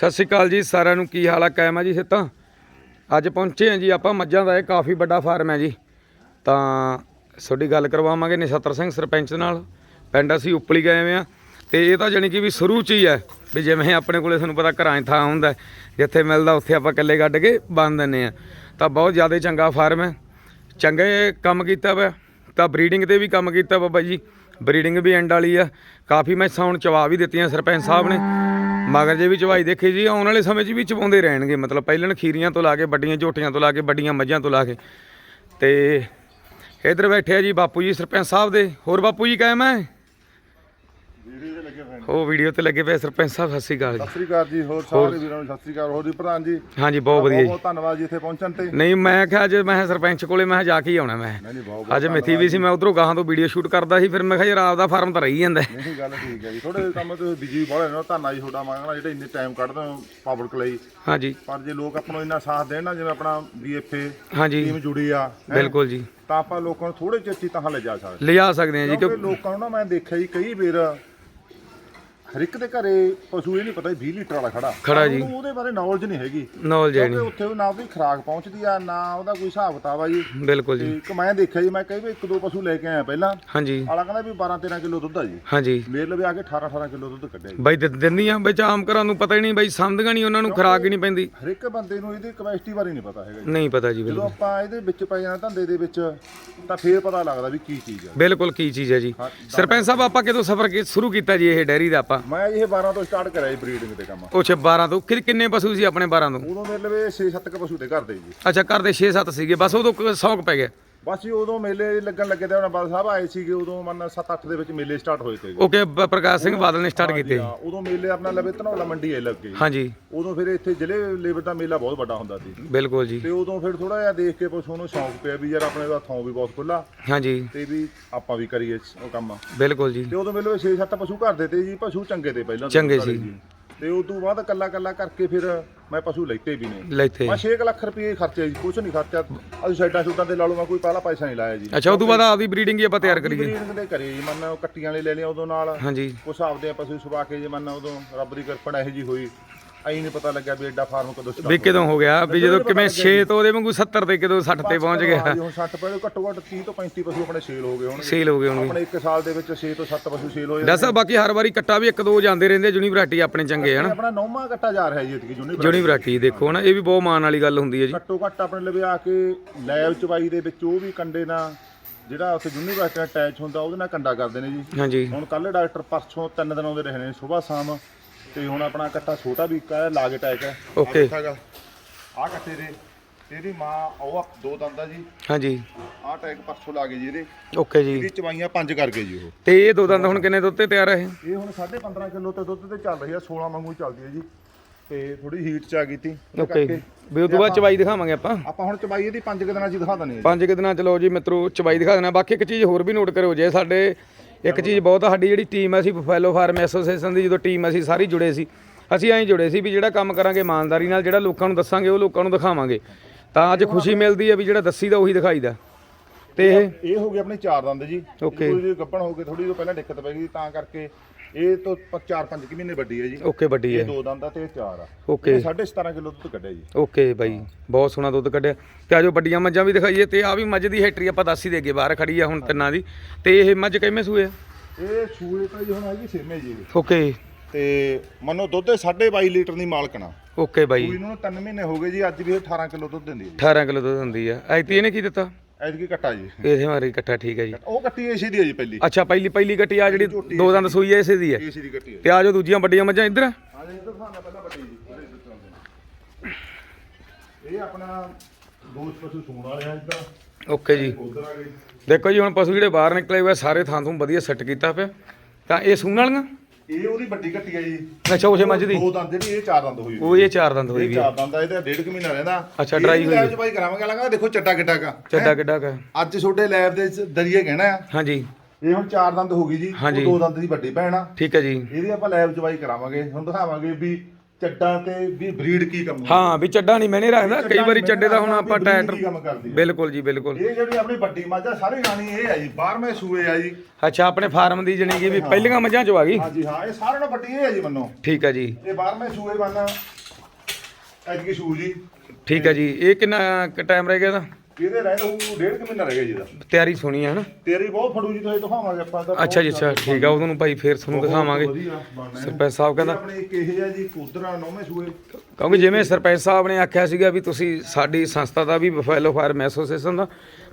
ਸਤਿ ਸ਼੍ਰੀ ਅਕਾਲ ਜੀ, ਸਾਰਿਆਂ ਨੂੰ ਕੀ ਹਾਲ ਆ? ਕਾਇਮ ਆ ਜੀ ਸਿੱਤਾ ਅੱਜ ਪਹੁੰਚੇ ਆ ਜੀ ਆਪਾਂ ਮੱਝਾਂ ਦਾ, ਇਹ ਕਾਫੀ ਵੱਡਾ ਫਾਰਮ ਹੈ ਜੀ। ਤਾਂ ਤੁਹਾਡੀ ਗੱਲ ਕਰਵਾਵਾਂਗੇ ਨਛੱਤਰ ਸਿੰਘ ਸਰਪੰਚ ਨਾਲ। ਪਿੰਡ ਅਸੀਂ ਉਪਲੀ ਗਏ ਹੋਏ ਆ ਤੇ ਇਹ ਤਾਂ ਜਾਣੀ ਕਿ ਵੀ ਸ਼ੁਰੂ ਚ ਹੀ ਹੈ, ਵੀ ਜਿਵੇਂ ਆਪਣੇ ਕੋਲੇ ਤੁਹਾਨੂੰ ਪਤਾ ਘਰਾਂ 'ਚ ਥਾਂ ਹੁੰਦਾ ਜਿੱਥੇ ਮਿਲਦਾ ਉੱਥੇ ਆਪਾਂ ਇਕੱਲੇ ਕੱਢ ਕੇ ਬੰਨ ਦਿੰਨੇ ਆ ਤਾਂ ਬਹੁਤ ਜ਼ਿਆਦਾ ਚੰਗਾ ਫਾਰਮ ਹੈ। ਚੰਗੇ ਕੰਮ ਕੀਤਾ ਵਾ। ਤਾਂ ਬਰੀਡਿੰਗ ਤੇ ਵੀ ਕੰਮ ਕੀਤਾ Baba ji. Breeding we and ਵਾਲੀ ਆ। ਕਾਫੀ ਮੈਸਾਂ ਹੁਣ ਚਵਾ ਵੀ ਦਿੱਤੀਆਂ ਸਰਪੰਚ ਸਾਹਿਬ ਨੇ। ਮਗਰ ਜੇ ਵੀ ਚਵਾਈ ਦੇਖੀ ਜੀ, ਆਉਣ ਵਾਲੇ ਸਮੇਂ 'ਚ ਵੀ ਚਵਾਉਂਦੇ ਰਹਿਣਗੇ। ਮਤਲਬ ਪਹਿਲਾਂ ਖੀਰੀਆਂ ਤੋਂ ਲਾ ਕੇ, ਵੱਡੀਆਂ ਝੋਟੀਆਂ ਤੋਂ ਲਾ ਕੇ, ਵੱਡੀਆਂ ਮੱਝਾਂ ਤੋਂ ਲਾ ਕੇ। ਤੇ ਇਧਰ ਬੈਠੇ ਆ ਜੀ ਬਾਪੂ ਜੀ, ਸਰਪੰਚ ਸਾਹਿਬ ਦੇ। ਹੋਰ ਬਾਪੂ ਜੀ, ਕਾਇਮ ਹੈ? ਉਹ ਵੀਡੀਓ ਤੇ ਲੱਗੇ ਪਏ ਸਰਪੰਚ ਸਾਹਿਬ ਸਤਿ ਸ਼੍ਰੀ ਅਕਾਲ ਜੀ। ਸਤਿ ਸ੍ਰੀ ਅਕਾਲ ਜੀ ਹੋਰ ਸਾਰੇ ਵੀਰਾਂ ਨੂੰ ਸਤਿ ਸ੍ਰੀ ਅਕਾਲ। ਹੋਰ ਜੀ ਪ੍ਰਧਾਨ ਜੀ। ਹਾਂਜੀ ਬਹੁਤ ਵਧੀਆ ਜੀ ਬਹੁਤ ਧੰਨਵਾਦ ਜੀ ਇੱਥੇ ਪਹੁੰਚਣ ਤੇ। ਨਹੀਂ ਮੈਂ ਕਿਹਾ ਅੱਜ ਮੈਂ ਸਰਪੰਚ ਕੋਲੇ ਮੈਂ ਜਾ ਕੇ ਹੀ ਆਉਣਾ ਮੈਂ। ਨਹੀਂ ਨਹੀਂ ਬਹੁਤ ਅੱਜ ਮਿੱਥੀ ਵੀ ਸੀ ਮੈਂ ਉਧਰੋਂ ਗਾਹਾਂ ਤੋਂ ਵੀਡੀਓ ਸ਼ੂਟ ਕਰਦਾ ਸੀ ਫਿਰ ਮੈਂ ਕਿਹਾ ਯਾਰ ਆਪਦਾ ਫਾਰਮ ਤਾਂ ਰਹੀ ਜਾਂਦਾ। ਹੈ। ਨਹੀਂ ਗੱਲ ਠੀਕ ਹੈ ਜੀ। ਥੋੜੇ ਕੰਮ ਤੇ ਬਿਜ਼ੀ ਬੜੇ ਨੇ ਧੰਨਾ ਜੀ ਤੁਹਾਡਾ ਮੰਗਣਾ ਜਿਹੜੇ ਇੰਨੇ ਟਾਈਮ ਕੱਢਦੇ ਹੋ ਪਬਲਿਕ ਲਈ। ਹਾਂਜੀ। ਪਰ ਜੇ ਲੋਕ ਆਪਾਂ ਨੂੰ ਇੰਨਾ ਸਾਥ ਦੇਣ ਨਾ ਜਿਵੇਂ ਆਪਣਾ ਬੀਐਫਏ ਹਾਂਜੀ। ਟੀਮ ਜੁੜੀ ਆ ਹੈਂ, ਬਿਲਕੁਲ ਜੀ। ਤਾਂ ਆਪਾਂ ਲੋਕਾਂ ਨੂੰ ਥੋੜੇ ਚਿਰ 'ਚ ਹੀ ਤਾਂ ਲੈ ਜਾ ਸਕਦੇ ਲਿਜਾ ਸਕਦੇ ਆ ਜੀ ਕਿਉਂਕਿ ਲੋਕਾਂ ਨੂੰ ਨਾ ਮੈਂ ਦੇਖਿਆ ਜੀ ਕਈ ਵਾਰ ਹਰ ਇੱਕ ਦੇ ਘਰੇ ਪਸ਼ੂ ਇਹ ਨਹੀਂ ਪਤਾ 20 ਲੀਟਰ ਵਾਲਾ ਖੜਾ। ਖੜਾ ਜੀ। ਉਹਨੂੰ ਉਹਦੇ ਬਾਰੇ ਨੌਲੇਜ ਨਹੀਂ ਹੈਗੀ। ਨੌਲੇਜ ਹੈ ਕਿਉਂਕਿ ਨਹੀਂ। ਉੱਥੇ ਉਹ ਨਾ ਉਹਦੀ ਖੁਰਾਕ ਪਹੁੰਚਦੀ ਆ ਨਾ ਉਹਦਾ ਕੋਈ ਹਿਸਾਬ ਕਿਤਾਬ ਆ ਜੀ। ਬਿਲਕੁਲ ਤੇ ਜੀ ਇੱਕ ਮੈਂ ਦੇਖਿਆ ਜੀ ਮੈਂ ਕਈ ਵਾਰ ਇੱਕ ਦੋ ਪਸ਼ੂ ਲੈ ਕੇ ਆਇਆ ਪਹਿਲਾਂ। ਹਾਂਜੀ। ਆਲਾ ਕਹਿੰਦਾ ਵੀ 12 13 ਕਿਲੋ ਦੁੱਧ ਆ ਜੀ। ਹਾਂਜੀ। ਮੇਰੇ ਲਵੇ ਆ ਕੇ 18 18 ਕਿਲੋ ਦੁੱਧ ਕੱਢਿਆ ਜੀ। ਬਾਈ ਦਿ- ਦਿੰਦੀਆਂ ਵਿੱਚ ਆਮ ਘਰਾਂ ਨੂੰ ਪਤਾ ਹੀ ਨਹੀਂ ਬਾਈ ਸਮਝਗਾ ਨਹੀਂ ਉਹਨਾਂ ਨੂੰ ਖਰਾਕ ਹੀ ਨਹੀਂ ਪੈਂਦੀ। ਹਰ ਇੱਕ ਬੰਦੇ ਨੂੰ ਇਹਦੀ ਕਪੈਸਿਟੀ ਬਾਰੇ ਨਹੀਂ ਪਤਾ ਹੈਗਾ ਜੀ। ਨਹੀਂ ਪਤਾ ਜੀ ਜਦੋਂ ਬਿਲਕੁਲ। ਆਪਾਂ ਇਹਦੇ ਵਿੱਚ ਪੈ ਜਾਣਾ ਧੰਦੇ ਦੇ ਵਿੱਚ ਤਾਂ ਫੇਰ ਪਤਾ ਲੱਗਦਾ ਵੀ ਕੀ ਚੀਜ਼ ਆ। ਬਿਲਕੁਲ ਕੀ ਚੀਜ਼ ਹੈ ਜੀ ਸਰਪੰਚ ਸਾਹਿਬ ਆਪਾਂ ਕਿਦੋਂ ਸਫ਼ਰ ਕੀ- ਸ਼ੁਰੂ ਕੀਤਾ ਜੀ ਇਹ ਡੈਰੀ ਦਾ ਆਪਾਂ? ਮੈਂ ਇਹ 12 ਤੋਂ ਸਟਾਰਟ ਕਰਿਆ ਜੀ ਬਰੀਡਿੰਗ ਤੇ ਕੰਮ। ਉਹ 12 ਤੋਂ। ਕਿ- ਕਿੰਨੇ ਪਸ਼ੂ ਸੀ ਆਪਣੇ 12 ਤੋਂ? ਉਦੋਂ ਮੇਰੇ ਲਵੇ 6-7 ਕ ਪਸ਼ੂ ਤੇ ਘਰ ਦੇ ਜੀ। ਅੱਛਾ ਘਰ ਦੇ 6-7 ਸੀਗੇ ਬਸ ਉਦੋਂ ਕ- ਸ਼ੌਕ ਪੈ ਗਿਆ। ਬਸ ਜੀ ਉਦੋਂ ਮੇਲੇ ਲੱਗਣ ਲੱਗੇ ਤੇ ਹੁਣ ਬਾਦ ਸਾਹਿਬ ਆਏ ਸੀਗੇ ਉਦੋਂ ਮੰਨ 7-8 ਦੇ ਵਿੱਚ ਮੇਲੇ ਸਟਾਰਟ ਹੋਏ ਤੇ ਓਕੇ ਬ- ਪ੍ਰਕਾਸ਼ ਸਿੰਘ ਬਾਦਲ ਨੇ ਸਟਾਰਟ ਕੀਤੇ। ਹਾਂ, ਉਦੋਂ ਮੇਲੇ ਆਪਣਾ ਲਵੇ ਧਨੌਲਾ ਮੰਡੀ ਆਏ ਲੱਗੇ ਹਾਂਜੀ। ਉਦੋਂ ਫਿਰ ਇੱਥੇ ਜ਼ਿਲ੍ਹੇ ਲੇਵਲ ਦਾ ਮੇਲਾ ਬਹੁਤ ਵੱਡਾ ਹੁੰਦਾ ਸੀ। ਬਿਲਕੁਲ ਜੀ। ਤੇ ਉਦੋਂ ਫਿਰ ਥੋੜਾ ਜਿਹਾ ਦੇਖ ਕੇ ਪਸ਼ੂ ਨੂੰ ਸ਼ੌਂਕ ਪਿਆ ਵੀ ਯਾਰ ਆਪਣੇ ਦਾ ਥਾਂ ਵੀ ਬਹੁਤ ਖੁੱਲਾ ਹਾਂਜੀ। ਤੇ ਵੀ ਆਪਾਂ ਵੀ ਕਰੀਏ ਉਹ ਕੰਮ। ਬਿਲਕੁਲ ਜੀ। ਤੇ ਉਦੋਂ ਮੇਰੇ 6-7 ਪਸ਼ੂ ਘਰ ਦੇ ਤੇ ਜੀ ਪਸ਼ੂ ਚੰਗੇ ਤੇ ਪਹਿਲਾਂ ਚੰਗੇ ਸੀ। ਜੀ। ਤੇ ਉਸ ਤੋਂ ਬਾਅਦ ਕੱਲਾ ਕੱਲਾ ਕਰਕੇ ਫਿਰ ਮੈਂ ਪਸ਼ੂ ਲੈਤੇ ਵੀ ਨੇ। ਲੈਥੇ ਮੈਂ 6 ਲੱਖ ਰੁਪਏ ਖਰਚੇ ਜੀ ਕੁਝ ਨਹੀਂ ਖਰਚਾ ਅਸੀਂ ਸਾਈਡਾਂ ਸ਼ੂਟਾਂ ਤੇ ਲਾ ਲਓ ਮੈਂ ਕੋਈ ਪਹਿਲਾ ਪੈਸਾ ਨਹੀਂ ਲਾਇਆ ਜੀ। ਅੱਛਾ ਉਦੋਂ ਬਾਅਦ ਆਪਦੀ ਬਰੀਡਿੰਗ ਹੀ ਆਪਾਂ ਤਿਆਰ ਕਰੀਏ। ਬਰੀਡਿੰਗ ਦੇ ਕਰੀ ਜੀ ਮੰਨ ਕੱਟੀਆਂ ਵਾਲੇ ਲੈ ਲਿਆ ਉਦੋਂ ਨਾਲ। ਹਾਂਜੀ। ਕੁਛ ਆਪਦੇ ਪਸ਼ੂ ਸੁਭਾ ਕੇ ਜੇ ਮੰਨ ਉਦੋਂ ਰੱਬ ਦੀ ਕਿਰਪਾ ਇਹੋ ਜੀ ਹੋਈ। ਐਂ ਨਹੀਂ ਪਤਾ ਲੱਗਿਆ ਵੀ ਐਡਾ ਫਾਰਮ ਕਦੋਂ ਵੀ start ਕਿਦੋਂ ਹੋ ਗਿਆ? ਵੀ ਜਦੋਂ ਕਿਵੇਂ 6 ਤੋਂ ਉਹਦੇ ਵਾਂਗੂ 70 ਤੇ ਕਿਦੋਂ 60 ਤੇ ਪਹੁੰਚ ਗਿਆ? ਹੁਣ 60 ਪਏ ਘੱਟੋ ਘੱਟ 30 ਤੋਂ 35 ਪਸ਼ੂ ਆਪਣੇ ਸੇਲ ਹੋ ਗਏ ਹੋਣਗੇ। ਸੇਲ ਹੋ ਗਏ ਹੋਣਗੇ। ਆਪਣੇ 1 ਸਾਲ ਦੇ ਵਿੱਚ 6 ਤੋਂ 7 ਪਸ਼ੂ ਸੇਲ ਹੋਏ ਦੱਸ ਬਾਕੀ ਹਰ ਵਾਰੀ ਕੱਟਾ ਵੀ ਇੱਕ ਦੋ ਜਾਂਦੇ ਰਹਿੰਦੇ ਯੂਨੀਵਰਸਿਟੀ ਆਪਣੇ ਚੰਗੇ ਹਨ? ਆਪਣਾ ਨੌਵਾਂ ਕੱਟਾ ਜਾ ਰਿਹਾ ਜੀ ਇਤਕੀ ਜੁਨੀ ਯੂਨੀਵਰਸਿਟੀ ਦੇਖੋ ਨਾ ਇਹ ਵੀ ਬਹੁਤ ਮਾਣ ਵਾਲੀ ਗੱਲ ਹੁੰਦੀ ਹੈ ਜੀ। ਘੱਟੋ ਘੱਟ ਆਪਣੇ ਲਵੇ ਆ ਕੇ ਲੈਬ ਚਵਾਈ ਦੇ ਵਿੱਚ ਉਹ ਵੀ ਕੰਡੇ ਨਾਲ ਜਿਹੜਾ ਉੱਥੇ ਯੂਨੀਵਰਸਿਟੀ ਅਟੈਚ ਹੁੰਦਾ ਉਹਦੇ ਨਾਲ ਕੰਡਾ ਕਰਦੇ ਨੇ ਜੀ। ਹਾਂਜੀ। ਹੁਣ ਕੱਲ ਡਾਕਟਰ ਪਰਸੋਂ ਤਿੰਨ ਦਿਨ ਆਉਂਦੇ ਰਹੇ ਨੇ ਸਵੇਰ ਸ਼ਾਮ ਤੇ ਹੁਣ ਆਪਣਾ ਕੱਟਾ ਛੋਟਾ ਵੀ ਇੱਕ ਲਾਗ ਅਟੈਕ ਹੈ Okay. ਆ ਕੱਟੇ ਦੇ। ਇਹਦੀ ਮਾਂ ਉਹ ਆ, ਦੋ ਦੰਦਾ ਜੀ। ਹਾਂਜੀ। ਆ ਅਟੈਕ ਪਰਸੋਂ ਲਾ ਗਏ ਜੀ ਇਹਦੇ। ਓਕੇ ਜੀ। ਇਹਦੀ ਚਵਾਈਆਂ ਪੰਜ ਕਰ ਗਏ ਜੀ ਉਹ। ਤੇ ਇਹ ਦੋ ਦੰਦ ਹੁਣ ਕਿੰਨੇ ਦੁੱਧ ਤੇ ਤਿਆਰ ਹੈ ਇਹ? ਹੁਣ 15.5 ਕਿਲੋ ਤੇ ਦੁੱਧ ਤੇ ਚੱਲ ਰਹੀ ਆ 16 ਵਾਂਗੂ ਚੱਲਦੀ ਹੈ ਜੀ। ਤੇ ਥੋੜੀ ਹੀਟ ਚ ਆ ਗਈ ਤੀ। ਉਹਦੇ ਓਕੇ ਕਰਕੇ ਵੀ ਉਦੋਂ ਬਾਅਦ ਚਵਾਈ ਦਿਖਾਵਾਂਗੇ ਆਪਾਂ। ਆਪਾਂ ਹੁਣ ਚਵਾਈ ਇਹਦੀ ਪੰਜ ਕੁ ਦਿਨਾਂ ਚ ਹੀ ਦਿਖਾ ਦਨੇ ਪੰਜ ਕੁ ਦਿਨਾਂ ਚ ਲਓ ਜੀ ਮਿੱਤਰੋ ਚਵਾਈ ਦਿਖਾ ਦੇਣਾ ਬਾਕੀ ਇੱਕ ਚੀਜ਼ ਹੋਰ ਵੀ ਨੋਟ ਕਰਿਓ ਜੇ ਸਾਡੇ ਇੱਕ ਚੀਜ਼ ਬਹੁਤ ਸਾਡੀ ਜਿਹੜੀ ਟੀਮ ਅਸੀਂ ਫੈਲੋ ਫਾਰਮ ਐਸੋਸੀਏਸ਼ਨ ਦੀ ਜਦੋਂ ਟੀਮ ਅਸੀਂ ਸਾਰੀ ਜੁੜੇ ਸੀ। ਅਸੀਂ ਐਂ ਜੁੜੇ ਸੀ ਵੀ ਜਿਹੜਾ ਕੰਮ ਕਰਾਂਗੇ ਇਮਾਨਦਾਰੀ ਨਾਲ ਜਿਹੜਾ ਲੋਕਾਂ ਨੂੰ ਦੱਸਾਂਗੇ ਉਹ ਲੋਕਾਂ ਨੂੰ ਦਿਖਾਵਾਂਗੇ। ਤਾਂ ਅੱਜ ਖੁਸ਼ੀ ਮਿਲਦੀ ਹੈ ਵੀ ਜਿਹੜਾ ਦੱਸੀਦਾ ਉਹੀ ਦਿਖਾਈਦਾ। ਤੇ ਇਹ ਇਹ ਹੋ ਗਏ ਆਪਣੇ ਚਾਰ ਦੰਦ ਜੀ। Okay. ਕੋਈ ਗੱਪਣ ਹੋ ਕੇ ਥੋੜੀ ਜਿਹੀ ਪਹਿਲਾਂ ਦਿੱਕਤ ਪੈ ਗਈ ਤਾਂ ਕਰਕੇ ਇਹ ਤੋਂ 4-5 ਕਿ ਮਹੀਨੇ ਵੱਡੀ ਹੈ ਜੀ। ਓਕੇ ਵੱਡੀ ਇਹ ਹੈ। ਦੋ ਦੰਦ ਆ ਤੇ ਇਹ ਚਾਰ ਆ। ਓਕੇ। ਇਹ 17.5 ਕਿਲੋ ਦੁੱਧ ਕੱਢਿਆ ਜੀ। ਓਕੇ ਬਾਈ ਬਹੁਤ ਸੋਹਣਾ ਦੁੱਧ ਕੱਢਿਆ। ਤੇ ਆਜੋ ਵੱਡੀਆਂ ਮੱਝਾਂ ਵੀ ਦਿਖਾਈਏ ਤੇ ਆ ਵੀ ਮੱਝ ਦੀ ਹੈਟਰੀ ਆਪਾਂ ਦੱਸ ਹੀ ਦੇਗੇ ਬਾਹਰ ਖੜੀ ਆ ਹੁਣ ਤਿੰਨਾਂ ਦੀ। ਤੇ ਇਹ ਮੱਝ ਕਿਵੇਂ ਸੂਏ ਆ? ਇਹ ਸੂਏ ਤਾਂ ਜੀ ਹੁਣ ਹੈਗੀ ਸੇਮੇ ਜੀ ਇਹ। ਓਕੇ। ਤੇ ਮੰਨੋ ਦੁੱਧ ਦੇ 22 ਲੀਟਰ ਦੀ ਮਾਲਕਣਾ ਓਕੇ ਬਾਈ। ਸੂਈ ਨੂੰ 3 ਮਹੀਨੇ ਹੋ ਗਏ ਜੀ ਅੱਜ ਵੀ ਇਹ 18 ਕਿਲੋ ਦੁੱਧ ਦਿੰਦੀ ਹੈ ਜੀ। 18 ਕਿਲੋ ਦੁੱਧ ਹੁੰਦੀ ਆ। ਐਤੀ ਇਹਨੇ ਕੀ ਦਿੱਤਾ? ਐਤਕੀ ਕੱਟਾ ਜੀ। ਇਹਦੇ ਮਾਰੀ ਇਕੱਠਾ ਠੀਕ ਹੈ ਜੀ। ਉਹ ਕੱਟੀ ਏਸੀ ਦੀ ਹੈ ਜੀ ਪਹਿਲੀ। ਅੱਛਾ ਪਹਿਲੀ ਪਹਿਲੀ ਕੱਟੀ ਆ ਜਿਹੜੀ ਦੋ ਦੰਦ ਸੂਈ ਐ ਇਸੇ ਦੀ ਹੈ। ਏਸੀ ਦੀ ਕੱਟੀ ਹੈ। ਤੇ ਆ ਜੋ ਦੂਜੀਆਂ ਵੱਡੀਆਂ ਮੱਝਾਂ ਇੱਧਰ। ਆ। ਹਾਂ ਜੀ ਪਹਿਲਾਂ ਵੱਡੀ ਜੀ ਉਹਦੇ ਵਿੱਚ ਚੱਲਦੇ ਨੇ। ਇਹ ਆਪਣਾ ਦੋ ਪਸ਼ੂ ਸੂਣ ਵਾਲੇ ਆ ਇੱਧਰ। ਓਕੇ ਜੀ। ਉਧਰ ਆ ਗਏ। ਦੇਖੋ ਜੀ ਹੁਣ ਪਸ਼ੂ ਜਿਹੜੇ ਬਾਹਰ ਨਿਕਲੇ ਹੋਏ ਆ, ਸਾਰੇ ਥਾਂ ਤੋਂ ਵਧੀਆ ਸੈੱਟ ਕੀਤਾ ਪਿਆ। ਤਾਂ ਇਹ ਸੂਣ ਵਾਲੀਆਂ? ਇਹ ਉਹਦੀ ਵੱਡੀ ਕੱਟੀ ਹੈ ਜੀ। ਅੱਛਾ ਉਸੇ ਮੱਝ ਦੀ? ਦੋ ਦੰਦ ਜਿਹੜੀ ਇਹ ਚਾਰ ਦੰਦ ਹੋਈ ਉਹ ਇਹ ਚਾਰ ਦੰਦ ਹੋਈ ਇਹ ਵੀ ਚਾਰ ਦੰਦ ਆ ਇਹਦਾ ਡੇਢ ਕੁ ਮਹੀਨਾ ਰਹਿੰਦਾ। ਅੱਛਾ, dry ਹੋਈ ਲੈਬ ਚ ਭਾਈ ਕਰਾਵਾਂਗੇ ਲਾਂਗਾ ਦੇਖੋ ਚੱਡਾ ਕਿੱਡਾ ਕਾ ਚੱਡਾ ਕਿੱਡਾ ਕਾ ਅੱਜ ਛੋਟੇ ਲੈਬ ਦੇ ਵਿੱਚ ਦਰੀਏ ਕਹਿਣਾ ਆ। ਹਾਂਜੀ। ਇਹ ਹੁਣ ਚਾਰ ਦੰਦ ਹੋ ਗਈ ਜੀ ਹਾਂਜੀ। ਉਹ ਦੋ ਦੰਦ ਦੀ ਵੱਡੀ ਭੈਣ ਆ। ਠੀਕ ਹੈ ਜੀ। ਇਹਦੀ ਆਪਾਂ ਲੈਬ ਚਵਾਈ ਕਰਾਵਾਂਗੇ। ਹੁਣ ਦਿਖਾਵਾਂਗੇ ਵੀ ਚੱਡਾਂ ਤੇ ਵੀ ਬਰੀਡ ਕੀ ਕੰਮ ਹਾਂ ਵੀ ਚੱਡਾ ਨਹੀਂ ਮੈਨੇ ਰੱਖਦਾ। ਕਈ ਵਾਰੀ ਚੱਡੇ ਦਾ ਹੁਣ ਆਪਾਂ ਵੀ ਟਰੈਕਟਰ ਕੀ ਕੰਮ ਕਰਦੀ ਆ। ਬਿਲਕੁਲ ਜੀ ਬਿਲਕੁਲ। ਇਹ ਜਿਹੜੀ ਆਪਣੀ ਵੱਡੀ ਮੱਝ ਆ ਸਾਰੀ ਰਾਣੀ ਇਹ ਆ ਜੀ 12ਵੇਂ ਸੂਏ ਆ ਜੀ। ਅੱਛਾ ਆਪਣੇ ਫਾਰਮ ਦੀ ਜਣੀ ਕਿ ਵੀ ਪਹਿਲੀਆਂ ਮੱਝਾਂ ਚੋਂ ਆ ਗਈ? ਹਾਂਜੀ ਹਾਂ ਇਹ ਸਾਰਿਆਂ ਨਾਲੋਂ ਵੱਡੀ ਇਹ ਆ ਜੀ ਮੰਨੋ। ਠੀਕ ਹੈ ਜੀ। ਇਹ 12ਵੇਂ ਸੂਏ ਬਣ ਐਤਕੀ ਸੂ ਜੀ ਠੀਕ ਹੈ ਜੀ ਇਹ ਕਿੰਨਾ ਟਾਈਮ ਰਹਿ ਗਿਆ ਇਹਦਾ? ਇਹਦੇ ਰਹਿ ਉਹ ਡੇਢ ਕੁ ਮਹੀਨਾ ਰਹਿ ਗਿਆ ਜੀ ਦਾ। ਤਿਆਰੀ ਸੁਣੀ ਹੈ ਹਨਾ? ਤੇਰੀ ਬਹੁਤ ਫੜੂ ਜੀ ਤੁਸੀਂ ਦਿਖਾਵਾਂਗੇ ਆਪਾਂ ਤਾਂ। ਅੱਛਾ ਜੀ ਅੱਛਾ ਠੀਕ ਆ ਉਦੋਂ ਨੂੰ ਭਾਈ ਫੇਰ ਤੁਹਾਨੂੰ ਦਿਖਾਵਾਂਗੇ। ਸਰਪੰਚ ਸਾਹਿਬ ਕਹਿੰਦਾ ਆਪਣੇ ਇੱਕ ਇਹ ਆ ਜੀ ਕੁਦਰਾ ਨੌਵੇਂ ਸੂਏ। ਕਿਉਂਕਿ ਜਿਵੇਂ ਸਰਪੰਚ ਸਾਹਿਬ ਨੇ ਆਖਿਆ ਸੀਗਾ ਵੀ ਤੁਸੀਂ ਸਾਡੀ ਸੰਸਥਾ ਦਾ ਵੀ ਬਫੈਲੋ ਫਾਰਮ ਐਸੋਸੀਏਸ਼ਨ ਦਾ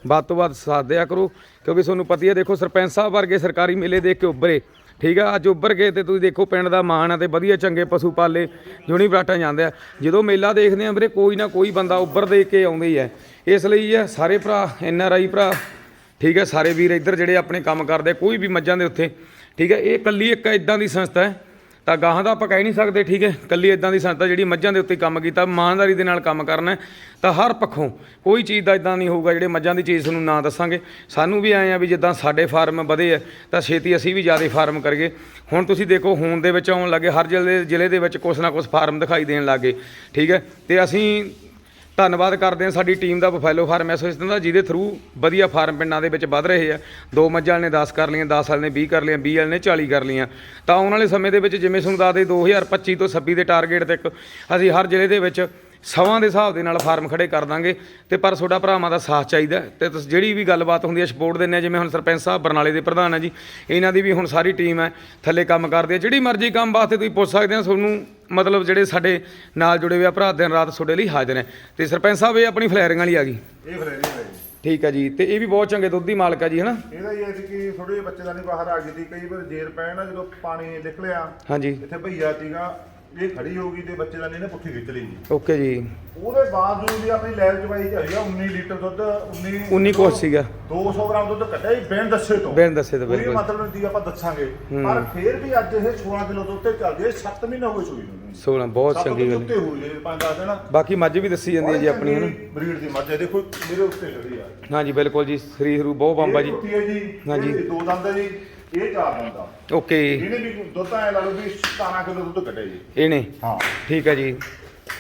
ਵੱਧ ਤੋਂ ਵੱਧ ਸਾਥ ਦਿਆ ਕਰੋ ਕਿਉਂਕਿ ਤੁਹਾਨੂੰ ਪਤਾ ਹੀ ਹੈ ਦੇਖੋ ਸਰਪੰਚ ਸਾਹਿਬ ਵਰਗੇ ਸਰਕਾਰੀ ਮੇਲੇ ਦੇਖ ਕੇ ਉੱਭਰੇ। ਠੀਕ ਆ, ਅੱਜ ਉੱਭਰ ਕੇ ਤੇ ਤੁਸੀਂ ਦੇਖੋ ਪਿੰਡ ਦਾ ਮਾਣ ਆ ਤੇ ਵਧੀਆ ਚੰਗੇ ਪਸ਼ੂ ਪਾਲੇ, ਜੁਣੀ ਬਰਾਟਾ ਜਾਂਦੇ ਆ। ਜਦੋਂ ਮੇਲਾ ਦੇਖਦੇ ਆ ਵੀਰੇ, ਕੋਈ ਨਾ ਕੋਈ ਬੰਦਾ ਉੱਭਰ ਦੇ ਕੇ ਆਉਂਦੇ ਹੀ ਹੈ ਇਸ ਲਈ ਆ ਸਾਰੇ ਭਰਾ, ਐਨ ਆਰ ਆਈ ਭਰਾ, ਠੀਕ ਹੈ ਸਾਰੇ ਵੀਰ ਇੱਧਰ ਜਿਹੜੇ ਆਪਣੇ ਕੰਮ ਕਰਦੇ ਕੋਈ ਵੀ ਮੱਝਾਂ ਦੇ ਉੱਥੇ ਠੀਕ ਹੈ ਇਹ ਕੱਲੀ ਇੱਕ ਇਦਾਂ ਦੀ ਸੰਸਥਾ ਹੈ। ਤਾਂ ਗਾਹਾਂ ਦਾ ਆਪਾਂ ਕਹਿ ਨਹੀਂ ਸਕਦੇ, ਠੀਕ ਹੈ? ਕੱਲੀ ਇਦਾਂ ਦੀ ਸੰਸਥਾ ਜਿਹੜੀ ਮੱਝਾਂ ਦੇ ਉੱਤੇ ਕੰਮ ਕੀਤਾ, ਇਮਾਨਦਾਰੀ ਦੇ ਨਾਲ ਕੰਮ ਕਰਨਾ ਤਾਂ ਹਰ ਪੱਖੋਂ ਕੋਈ ਚੀਜ਼ ਦਾ ਇਦਾਂ ਨਹੀਂ ਹੋਊਗਾ ਜਿਹੜੇ ਮੱਝਾਂ ਦੀ ਚੀਜ਼ ਤੁਹਾਨੂੰ ਨਾ ਦੱਸਾਂਗੇ। ਸਾਨੂੰ ਵੀ ਆਏ ਆ ਵੀ ਜਿੱਦਾਂ ਸਾਡੇ ਫਾਰਮ ਵਧੇ ਆ, ਤਾਂ ਛੇਤੀ ਅਸੀਂ ਵੀ ਜ਼ਿਆਦਾ ਫਾਰਮ ਕਰੀਏ। ਹੁਣ ਤੁਸੀਂ ਦੇਖੋ, ਹੋਣ ਦੇ ਵਿੱਚ ਆਉਣ ਲੱਗੇ, ਹਰ ਜ਼ਿਲ੍ਹੇ ਜ਼ਿਲ੍ਹੇ ਦੇ ਵਿੱਚ ਕੁਛ ਨਾ ਕੁਛ ਫਾਰਮ ਦਿਖਾਈ ਦੇਣ ਲੱਗੇ, ਠੀਕ ਹੈ? ਤੇ ਅਸੀਂ ਧੰਨਵਾਦ ਕਰਦੇ ਹਾਂ ਸਾਡੀ ਟੀਮ ਦਾ ਬਫੈਲੋ ਫਾਰਮ ਐਸੋਸੀਏਸ਼ਨ ਦਾ, ਜਿਹਦੇ ਥਰੂ ਵਧੀਆ ਫਾਰਮ ਪਿੰਡਾਂ ਦੇ ਵਿੱਚ ਵੱਧ ਰਹੇ ਆ। ਦੋ ਮੱਝਾਂ ਵਾਲੇ ਨੇ 10 ਕਰ ਲਈਆਂ 10 ਵਾਲੇ ਨੇ 20 ਕਰ ਲਈਆਂ 20 ਵਾਲੇ ਨੇ 40 ਕਰ ਲਈਆਂ। ਤਾਂ ਆਉਣ ਵਾਲੇ ਸਮੇਂ ਦੇ ਵਿੱਚ ਜਿਵੇਂ ਤੁਹਾਨੂੰ ਦੱਸਦੇ 2025 ਤੋਂ 26 ਦੇ ਟਾਰਗੇਟ ਤੱਕ ਅਸੀਂ ਹਰ ਜ਼ਿਲ੍ਹੇ ਦੇ ਵਿੱਚ ਸਵਾਂ ਦੇ ਹਿਸਾਬ ਦੇ ਨਾਲ ਫਾਰਮ ਖੜੇ ਕਰ ਦਾਂਗੇ ਤੇ ਪਰ ਤੁਹਾਡਾ ਭਰਾਵਾਂ ਦਾ ਸਾਥ ਚਾਹੀਦਾ ਹੈ। ਤੇ ਤੁਸੀਂ ਜਿਹੜੀ ਵੀ ਗੱਲਬਾਤ ਹੁੰਦੀ ਹੈ ਸਪੋਰਟ ਦਿੰਦੇ ਆ ਜਿਵੇਂ ਹੁਣ ਸਰਪੰਚ ਸਾਹਿਬ ਬਰਨਾਲੇ ਦੇ ਪ੍ਰਧਾਨ ਆ ਜੀ ਇਹਨਾਂ ਦੀ ਵੀ ਹੁਣ ਸਾਰੀ ਟੀਮ ਹੈ ਥੱਲੇ ਕੰਮ ਕਰਦੇ ਆ। ਜਿਹੜੀ ਮਰਜ਼ੀ ਕੰਮ ਵਾਸਤੇ ਤੁਸੀਂ ਪੁੱਛ ਸਕਦੇ ਆ ਤੁਹਾਨੂੰ ਮਤਲਬ ਜਿਹੜੇ ਸਾਡੇ ਨਾਲ ਜੁੜੇ ਹੋਏ ਆ ਭਰਾ ਦਿਨ ਰਾਤ ਤੁਹਾਡੇ ਲਈ ਹਾਜ਼ਰ ਨੇ ਤੇ ਸਰਪੰਚ ਸਾਹਿਬ ਇਹ ਆਪਣੀ ਫਲੈਰਿੰਗ ਵਾਲੀ ਆ ਗਈ? ਇਹ ਫਰੇਰੀ ਹੈ ਠੀਕ ਹੈ ਜੀ ਤੇ ਇਹ ਵੀ ਬਹੁਤ ਚੰਗੇ ਦੁੱਧ ਦੀ ਮਾਲਕ ਆ ਜੀ ਹਨਾ? ਇਹਦਾ ਹੀ ਹੈ ਸੀ ਕਿ ਥੋੜੇ ਜਿਹੇ ਬੱਚੇ ਦਾ ਨਹੀਂ ਬਾਹਰ ਆ ਗਈ ਸੀ ਕਈ ਵਾਰ ਜੇਰ ਪੈਣ ਜਦੋਂ ਪਾਣੀ ਨਿਕਲਿਆ। ਹਾਂਜੀ। ਇੱਥੇ ਭਈਆ ਸੀਗਾ ਇਹ ਖੜੀ ਹੋ ਗਈ ਤੇ ਬੱਚੇ ਦਾ ਨਹੀਂ ਨੇ ਪੁੱਠੀ ਖਿੱਚ ਲਈ ਜੀ ਓਕੇ ਜੀ। ਉਹਦੇ ਬਾਵਜੂਦ ਵੀ ਆਪਣੀ ਲੈਬ ਚਵਾਈ ਹੋਈ ਆ 19 ਲੀਟਰ ਦੁੱਧ 19 19 ਕੋਸ ਸੀਗਾ। 200 ਗ੍ਰਾਮ ਦੁੱਧ ਕੱਢਿਆ ਜੀ ਬਿਨ ਦੱਸੇ ਤੋਂ। ਬਿਨ ਦੱਸੇ ਤਾਂ ਬਿਲਕੁਲ। ਮਤਲਬ ਨਹੀਂ ਆਪਾਂ ਦੱਸਾਂਗੇ। ਪਰ ਫਿਰ ਵੀ ਅੱਜ ਇਹ 16 ਕਿਲੋ ਦੁੱਧ ਤੇ ਚੱਲਦੀ ਹੈ 7 ਮਹੀਨੇ ਹੋ ਗਏ ਸੂਈ ਨੂੰ। 16 ਬਹੁਤ ਚੰਗੀ ਗੱਲ। ਹੋਈ ਹੈ 5-10 ਦਿਨ। ਬਾਕੀ ਮੱਝ ਵੀ ਦੱਸੀ ਜਾਂਦੀ ਹੈ ਜੀ ਆਪਣੀ ਬਰੀਡ ਦੀ ਮੱਝ ਹੈ ਦੇਖੋ ਮੇਰੇ ਉੱਤੇ ਖੜੀ ਆ। ਹਾਂਜੀ ਬਿਲਕੁਲ ਜੀ ਸਰੀਰ ਰੂ ਬਹੁਤ ਬੰਬਾ ਜੀ। ਹੈ ਹਾਂਜੀ। ਦੋ ਦੰਦ ਹੈ ਜੀ। ਇਹ ਚਾਰ ਦੰਦ ਆ ਓਕੇ। ਇਹਨੇ ਵੀ ਦੁੱਧ ਐ ਲਾ ਲਓ ਵੀ 17 ਕਿਲੋ ਦੁੱਧ ਕੱਢਿਆ ਜੀ। ਇਹਨੇ ਹਾਂ। ਠੀਕ ਹੈ ਜੀ।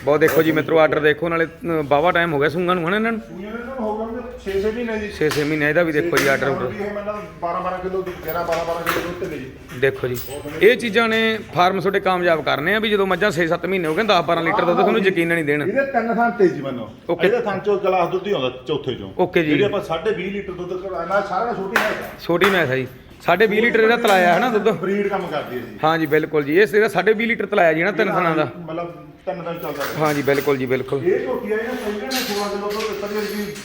ਬਹੁਤ ਦੇਖੋ ਜੀ ਮਿੱਤਰੋ ਆਰਡਰ ਦੇਖੋ ਨਾਲੇ ਬਾਵਾ ਟਾਈਮ ਹੋ ਗਿਆ ਸੁੰਗਾਂ ਨੂੰ ਹਨਾ ਇਹਨਾਂ ਨੂੰ? ਸੂਈਆਂ ਨੇ ਤਾਂ ਹੋ ਗਏ 6-6 ਮਹੀਨੇ ਜੀ। 6-6 ਮਹੀਨੇ ਇਹਦਾ ਵੀ ਦੇਖੋ ਜੀ ਆਰਡਰ ਇਹ ਮਤਲਬ 12-12 ਕਿਲੋ 11-12 ਕਿਲੋ ਦੁੱਧ ਤੇ ਜੀ। ਦੇਖੋ ਜੀ। ਇਹ ਚੀਜ਼ਾਂ ਨੇ ਫਾਰਮ ਤੁਹਾਡੇ ਕਾਮਯਾਬ ਕਰਨੇ ਆ ਵੀ ਜਦੋਂ ਮੱਝਾਂ 6-7 ਮਹੀਨੇ ਹੋ ਗਏ 10-12 ਲੀਟਰ ਦੁੱਧ ਤੁਹਾਨੂੰ ਯਕੀਨ ਨਹੀਂ ਦੇਣ। ਇਹਦੇ ਤਿੰਨ ਥਾਂ ਤੇ ਜੀ ਮੈਨੂੰ। Okay. ਇਹਦੇ ਥਾਂ ਚੋਂ ਗਲਾਸ ਦੁੱਧ ਹੀ ਆਉਂਦਾ ਚੌਥੇ ਚੋਂ। Okay ਜੀ। ਜਿਹੜੀ ਆਪਾਂ 20 ਲੀਟਰ ਦੁੱਧ ਕਰਾਣਾ ਸਾਰਾ ਛੋਟੀ ਹੈ ਛੋਟੀ ਮੈਥ ਹੈ ਜੀ। ਸਾਢੇ 20 ਲੀਟਰ ਇਹਦਾ ਤਲਾਇਆ ਹੈ ਨਾ ਦੁੱਧ? ਬਰੀਡ ਕੰਮ ਕਰਦੀ ਹੈ ਜੀ। ਹਾਂਜੀ ਬਿਲਕੁਲ ਜੀ। ਇਹ ਇਹਦਾ ਸਾਢੇ 20 ਲੀਟਰ ਤਲਾਇਆ ਜੀ ਨਾ ਤਿੰਨ ਥਣਾਂ ਦਾ। ਮਤਲਬ ਤਿੰਨ ਦਿਨ ਚੱਲਦਾ ਰਿਹਾ। ਹਾਂਜੀ ਬਿਲਕੁਲ ਜੀ ਬਿਲਕੁਲ। ਇਹ ਝੋਟੀ ਆ ਇਹਨਾਂ ਪਹਿਲਾਂ ਨੇ 16 ਕਿਲੋ ਦੁੱਧ ਦਿੱਤਾ ਜੀ ਇਹਦੀ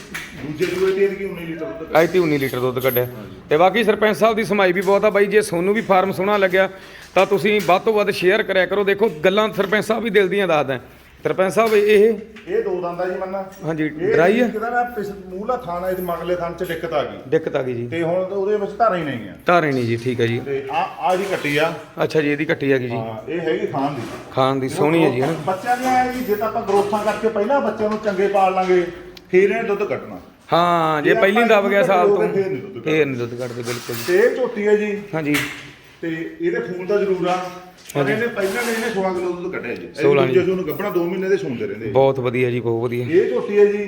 ਦੂਜੇ ਸੂਏ ਤੇ ਇਹਦੀ 19 ਲੀਟਰ ਦੁੱਧ ਅੱਜ ਤੀ 19 ਲੀਟਰ ਦੁੱਧ ਕੱਢਿਆ। ਤੇ ਬਾਕੀ ਸਰਪੰਚ ਸਾਹਿਬ ਦੀ ਸਮਾਈ ਵੀ ਬਹੁਤ ਆ ਬਾਈ ਜੇ ਤੁਹਾਨੂੰ ਵੀ ਫਾਰਮ ਸੋਹਣਾ ਲੱਗਿਆ ਤਾਂ ਤੁਸੀਂ ਵੱਧ ਤੋਂ ਵੱਧ ਸ਼ੇਅਰ ਕਰਿਆ ਕਰੋ। ਦੇਖੋ ਗੱਲਾਂ ਸਰਪੰਚ ਸਾਹਿਬ ਵੀ ਦਿਲ ਦੀਆਂ ਦੱਸਦਾ ਸਰਪੰਚ ਸਾਹਿਬ ਇਹ ਇਹ ਦੋ ਦੰਦਾਂ ਜੀ ਮੰਨਾ। ਹਾਂਜੀ ਡਰਾਈ ਆ? ਕਿਹਦਾ ਨਾ ਪਿਸ ਮੂਹਲਾ ਥਾਣਾ ਇਹ ਮਗਲੇ ਥਾਂ ਚ ਦਿੱਕਤ ਆ ਗਈ। ਦਿੱਕਤ ਆ ਗਈ ਜੀ। ਤੇ ਹੁਣ ਤਾਂ ਉਹਦੇ ਵਿੱਚ ਧਾਰਾ ਹੀ ਨਹੀਂ ਆ। ਧਾਰੇ ਨਹੀਂ ਜੀ ਠੀਕ ਹੈ ਜੀ। ਤੇ ਆ ਆ ਜੀ ਕੱਟੀ ਆ। ਅੱਛਾ ਜੀ ਇਹਦੀ ਕੱਟੀ ਆ ਗਈ ਜੀ। ਹਾਂ ਇਹ ਹੈਗੀ ਖਾਣ ਦੀ। ਖਾਣ ਦੀ ਸੋਹਣੀ ਹੈ ਜੀ ਹਨਾ। ਬੱਚਿਆਂ ਦੀਆਂ ਇਹ ਜੀ ਜੇ ਤਾਂ ਆਪਾਂ ਗਰੋਥਾਂ ਕਰਕੇ ਪਹਿਲਾਂ ਬੱਚਿਆਂ ਨੂੰ ਚੰਗੇ ਪਾਲ ਲਾਂਗੇ ਫਿਰ ਇਹ ਦੁੱਧ ਕੱਢਣਾ ਹਾਂ ਜੇ ਪਹਿਲੀ ਦਬ ਗਿਆ ਸਾਲ ਤੋਂ ਫੇਰ ਨਹੀਂ ਦੁੱਧ ਕੱਢਦੇ। ਬਿਲਕੁਲ ਤੇ ਝੋਟੀ ਹੈ ਜੀ। ਹਾਂਜੀ ਤੇ ਇਹਦੇ ਖੂਨ ਦਾ ਜ਼ਰੂਰ ਆ। ਪਰ ਇਹਨੇ ਪਹਿਲਾਂ ਨੇ ਇਹਨੇ 16 ਕਿਲੋ ਦੁੱਧ ਕੱਢਿਆ ਜੀ। 16 ਇਹ ਦੂਜੇ ਨੂੰ ਗੱਭਣਾ 2 ਮਹੀਨੇ ਦੇ ਸੌਂਦੇ ਰਹਿੰਦੇ। ਬਹੁਤ ਵਧੀਆ ਜੀ ਬਹੁਤ ਵਧੀਆ। ਇਹ ਝੋਟੀ ਹੈ ਜੀ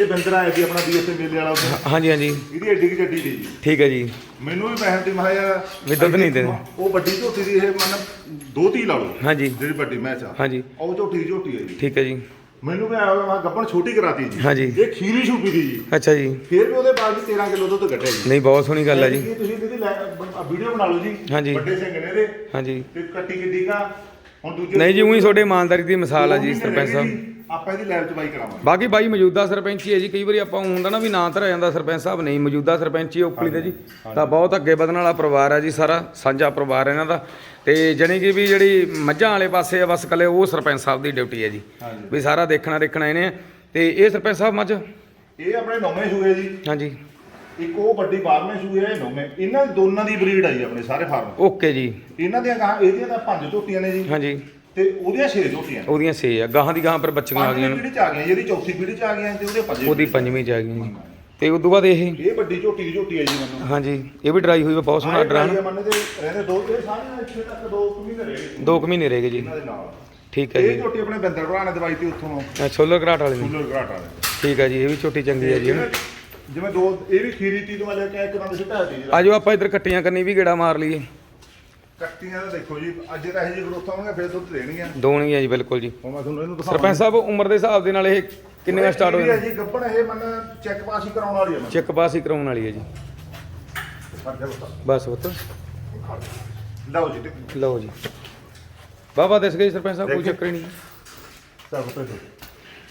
ਇਹ ਬੰਦਰਾ ਹੈ ਜੀ ਆਪਣਾ ਬੀਐਸਏ ਮੇਲੇ ਵਾਲਾ ਉੱਥੇ। ਹਾਂਜੀ ਹਾਂਜੀ। ਇਹਦੀ ਐਡੀ ਕਿ ਚੱਡੀ ਦੀ ਜੀ। ਠੀਕ ਹੈ ਜੀ। ਮੈਨੂੰ ਵੀ ਪੈਸੇ ਦੀ ਯਾਰ ਵੀ ਦੁੱਧ ਨਹੀਂ ਦੇਣਾ। ਉਹ ਵੱਡੀ ਝੋਟੀ ਦੀ ਇਹ ਮਨ ਦੋ ਤੀ ਲਾ ਲਓ। ਹਾਂਜੀ। ਜਿਹੜੀ ਵੱਡੀ ਮੈਚ ਆ ਹਾਂਜੀ। ਉਹ ਝੋਟੀ ਦੀ ਝੋਟੀ ਹੈ ਜੀ। ਠੀਕ ਹੈ ਜੀ। ਮੈਨੂੰ ਵੀ ਆਇਆ ਮੈਂ ਗੱਭਣ ਛੋਟੀ ਕਰਾਤੀ ਜੀ। ਹਾਂਜੀ। ਇਹ ਖੀਰੀ ਛੁਪੀ ਦੀ ਜੀ। ਅੱਛਾ ਜੀ। ਫਿਰ ਵੀ ਉਹਦੇ ਬਾਅਦ ਵੀ 13 ਕਿਲੋ ਦੁੱਧ ਕੱਢਿਆ ਜੀ। ਨਹੀਂ ਬਹੁਤ ਸੋਹਣੀ ਗੱਲ ਹੈ ਜੀ। ਇਹ ਤੁਸੀਂ ਇਹਦੀ ਵੀਡੀਓ ਬਣਾ ਲਓ ਜੀ। ਹਾਂਜੀ। ਵੱਡੇ ਸਿੰਘ ਨੇ ਇਹਦੇ ਹਾਂਜੀ। ਤੇ ਕੱਟੀ ਕਿੱਡੀ ਕਾ। ਹੁਣ ਦੂਜੇ ਨਹੀਂ ਜੀ ਉਹੀ ਤੁਹਾਡੇ ਇਮਾਨਦਾਰੀ ਦੀ ਮਿਸਾਲ ਆ ਜੀ ਸਰਪੰਚ ਸਾਹਿਬ। ਆਪਾਂ ਇਹਦੀ ਲੈਬ ਚ ਬਾਈ ਕਰਾਵਾਂਗੇ। ਬਾਕੀ ਬਾਈ ਮੌਜੂਦਾ ਸਰਪੰਚ ਹੀ ਜੀ ਕਈ ਵਾਰੀ ਆਪਾਂ ਹੁੰਦਾ ਨਾ ਵੀ ਨਾਂ ਧਰਿਆ ਜਾਂਦਾ ਸਰਪੰਚ ਸਾਹਿਬ ਨਹੀਂ ਮੌਜੂਦਾ ਸਰਪੰਚ ਉਪਲੀ ਦੇ ਜੀ। ਤਾਂ ਬਹੁਤ ਅੱਗੇ ਵਧਣ ਵਾਲਾ ਪਰਿਵਾਰ ਹੈ ਜੀ ਸਾਰਾ ਸਾਂਝਾ ਪਰਿਵਾਰ ਇਹਨਾਂ ਦਾ। ਤੇ ਜਾਣੀ ਕਿ ਵੀ ਜਿਹੜੀ ਮੱਝਾਂ ਵਾਲੇ ਪਾਸੇ ਆ ਬਸ ਕੱਲੇ ਉਹ ਸਰਪੰਚ ਸਾਹਿਬ ਦੀ ਡਿਊਟੀ ਹੈ ਜੀ। ਹਾਂਜੀ। ਵੀ ਸਾਰਾ ਦੇਖਣਾ ਦੇਖਣਾ ਇਹਨੇ। ਤੇ ਇਹ ਸਰਪੰਚ ਸਾਹਿਬ ਮੱਝ? ਇਹ ਆਪਣੇ ਨੌਵੇਂ ਸੂਏ ਜੀ। ਹਾਂਜੀ। ਇੱਕ ਉਹ ਵੱਡੀ 12ਵੇਂ ਸੂਏ ਹੈ ਨੌਵੇਂ। ਇਹਨਾਂ ਦੋਨਾਂ ਦੀ ਬਰੀਡ ਆਈ ਆਪਣੇ ਸਾਰੇ ਫਾਰਮ। ਓਕੇ ਜੀ। ਇਹਨਾਂ ਦੀਆਂ ਗਾਂ ਇਹਦੀਆਂ ਤਾਂ ਪੰਜ ਝੋਟੀਆਂ ਨੇ ਜੀ। ਹਾਂਜੀ। ਤੇ ਉਹਦੀਆਂ ਛੇ ਝੋਟੀਆਂ ਨੇ। ਉਹਦੀਆਂ ਛੇ ਆ ਗਾਹਾਂ ਦੀ ਗਾਹਾਂ ਪਰ ਬੱਚੀਆਂ ਆ ਗਈਆਂ ਪੰਜਵੀਂ ਚ ਆ ਗਈਆਂ ਜਿਹਦੀ ਚੌਥੀ ਪੀੜ੍ਹੀ ਚ ਆ ਗਈਆਂ ਤੇ ਉਹਦੇ ਪੰਜੇ ਉਹਦੀ ਪੰਜਵੀਂ ਚ ਆ ਗਈਆਂ ਜੀ ਤੇ ਉਦੋਂ ਬਾਅਦ ਇਹ ਇਹ ਵੱਡੀ ਝੋਟੀ ਦੀ ਝੋਟੀ ਹੈ ਜੀ ਮੈਨੂੰ। ਹਾਂਜੀ ਇਹ ਵੀ ਡਰਾਈ ਹੋਈ ਵਾ ਬਹੁਤ ਸੋਹਣਾ ਆਰਡਰ ਹਨ ਮੰਨੇ ਤੇ ਰਹਿੰਦੇ ਦੋ ਇਹ ਸਾਰੀਆਂ ਇੱਥੇ ਤੱਕ ਦੋ ਕੁ ਮਹੀਨੇ ਰਹੇ ਦੋ ਕੁ ਮਹੀਨੇ ਰਹਿ ਗਏ ਜੀ। ਇਹਨਾਂ ਦੇ ਨਾਲ। ਠੀਕ ਹੈ ਜੀ। ਇਹ ਝੋਟੀ ਆਪਣੇ ਬੰਦਰ ਭਰਾ ਨੇ ਦਵਾਈ ਤੇ ਉੱਥੋਂ। ਇਹ ਸੋਲਰ ਘਰਾਟ ਵਾਲੇ ਨੇ। ਸੂਲਰ ਘਾਟ ਵਾਲੇ। ਠੀਕ ਹੈ ਜੀ ਇਹ ਵੀ ਛੋਟੀ ਚੰਗੀ ਹੈ ਜੀ। ਹਨਾ। ਜਿਵੇਂ ਦੋ ਇਹ ਵੀ ਖੀਰੀ ਤੀ ਤੋਂ ਲੈ ਕੇ ਇੱਕ ਦੰਦ ਸਿੱਟਾ ਸੀ ਆਜੋ ਆਪਾਂ ਇੱਧਰ ਕੱਟੀਆਂ ਕਰਨੀ ਵੀ ਗੇੜਾ ਮਾਰ ਲਈਏ। ਕੱਟੀਆਂ ਦਾ ਦੇਖੋ ਜੀ ਅੱਜ ਤਾਂ ਇਹ ਜੀ ਗਰੋਥ ਆਉਣਗੇ ਫਿਰ ਦੁੱਧ ਦੇਣਗੀਆਂ। ਦੋਣੀਆਂ ਜੀ ਬਿਲਕੁਲ ਜੀ। ਹੁਣ ਮੈਂ ਤੁਹਾਨੂੰ ਇਹਨੂੰ ਦਿਖਾਵਾਂ। ਸਰਪੰਚ ਸਾਹਿਬ ਉਮਰ ਦੇ ਹਿਸਾਬ ਦੇ ਨਾਲ ਇਹ ਕਿੰਨੇ ਸਟਾਰਟ ਹੋਏ ਜੀ ਗੱਬਣ ਇਹ ਮਨ ਚੈੱਕ ਪਾਸ ਹੀ ਕਰਾਉਣ ਵਾਲੀ ਹੈ ਚੈੱਕ ਪਾਸ ਹੀ ਕਰਾਉਣ ਵਾਲੀ ਹੈ ਜੀ। ਬਤਾ ਬਸ ਪੁੱਤ। ਲਓ ਜੀ ਲਓ ਜੀ। ਬਾਬਾ ਦੱਸ ਗਏ ਸਰਪੰਚ ਸਾਹਿਬ ਕੋਈ। ਚੱਕਰ ਹੀ ਨਹੀਂ ਤੋਂ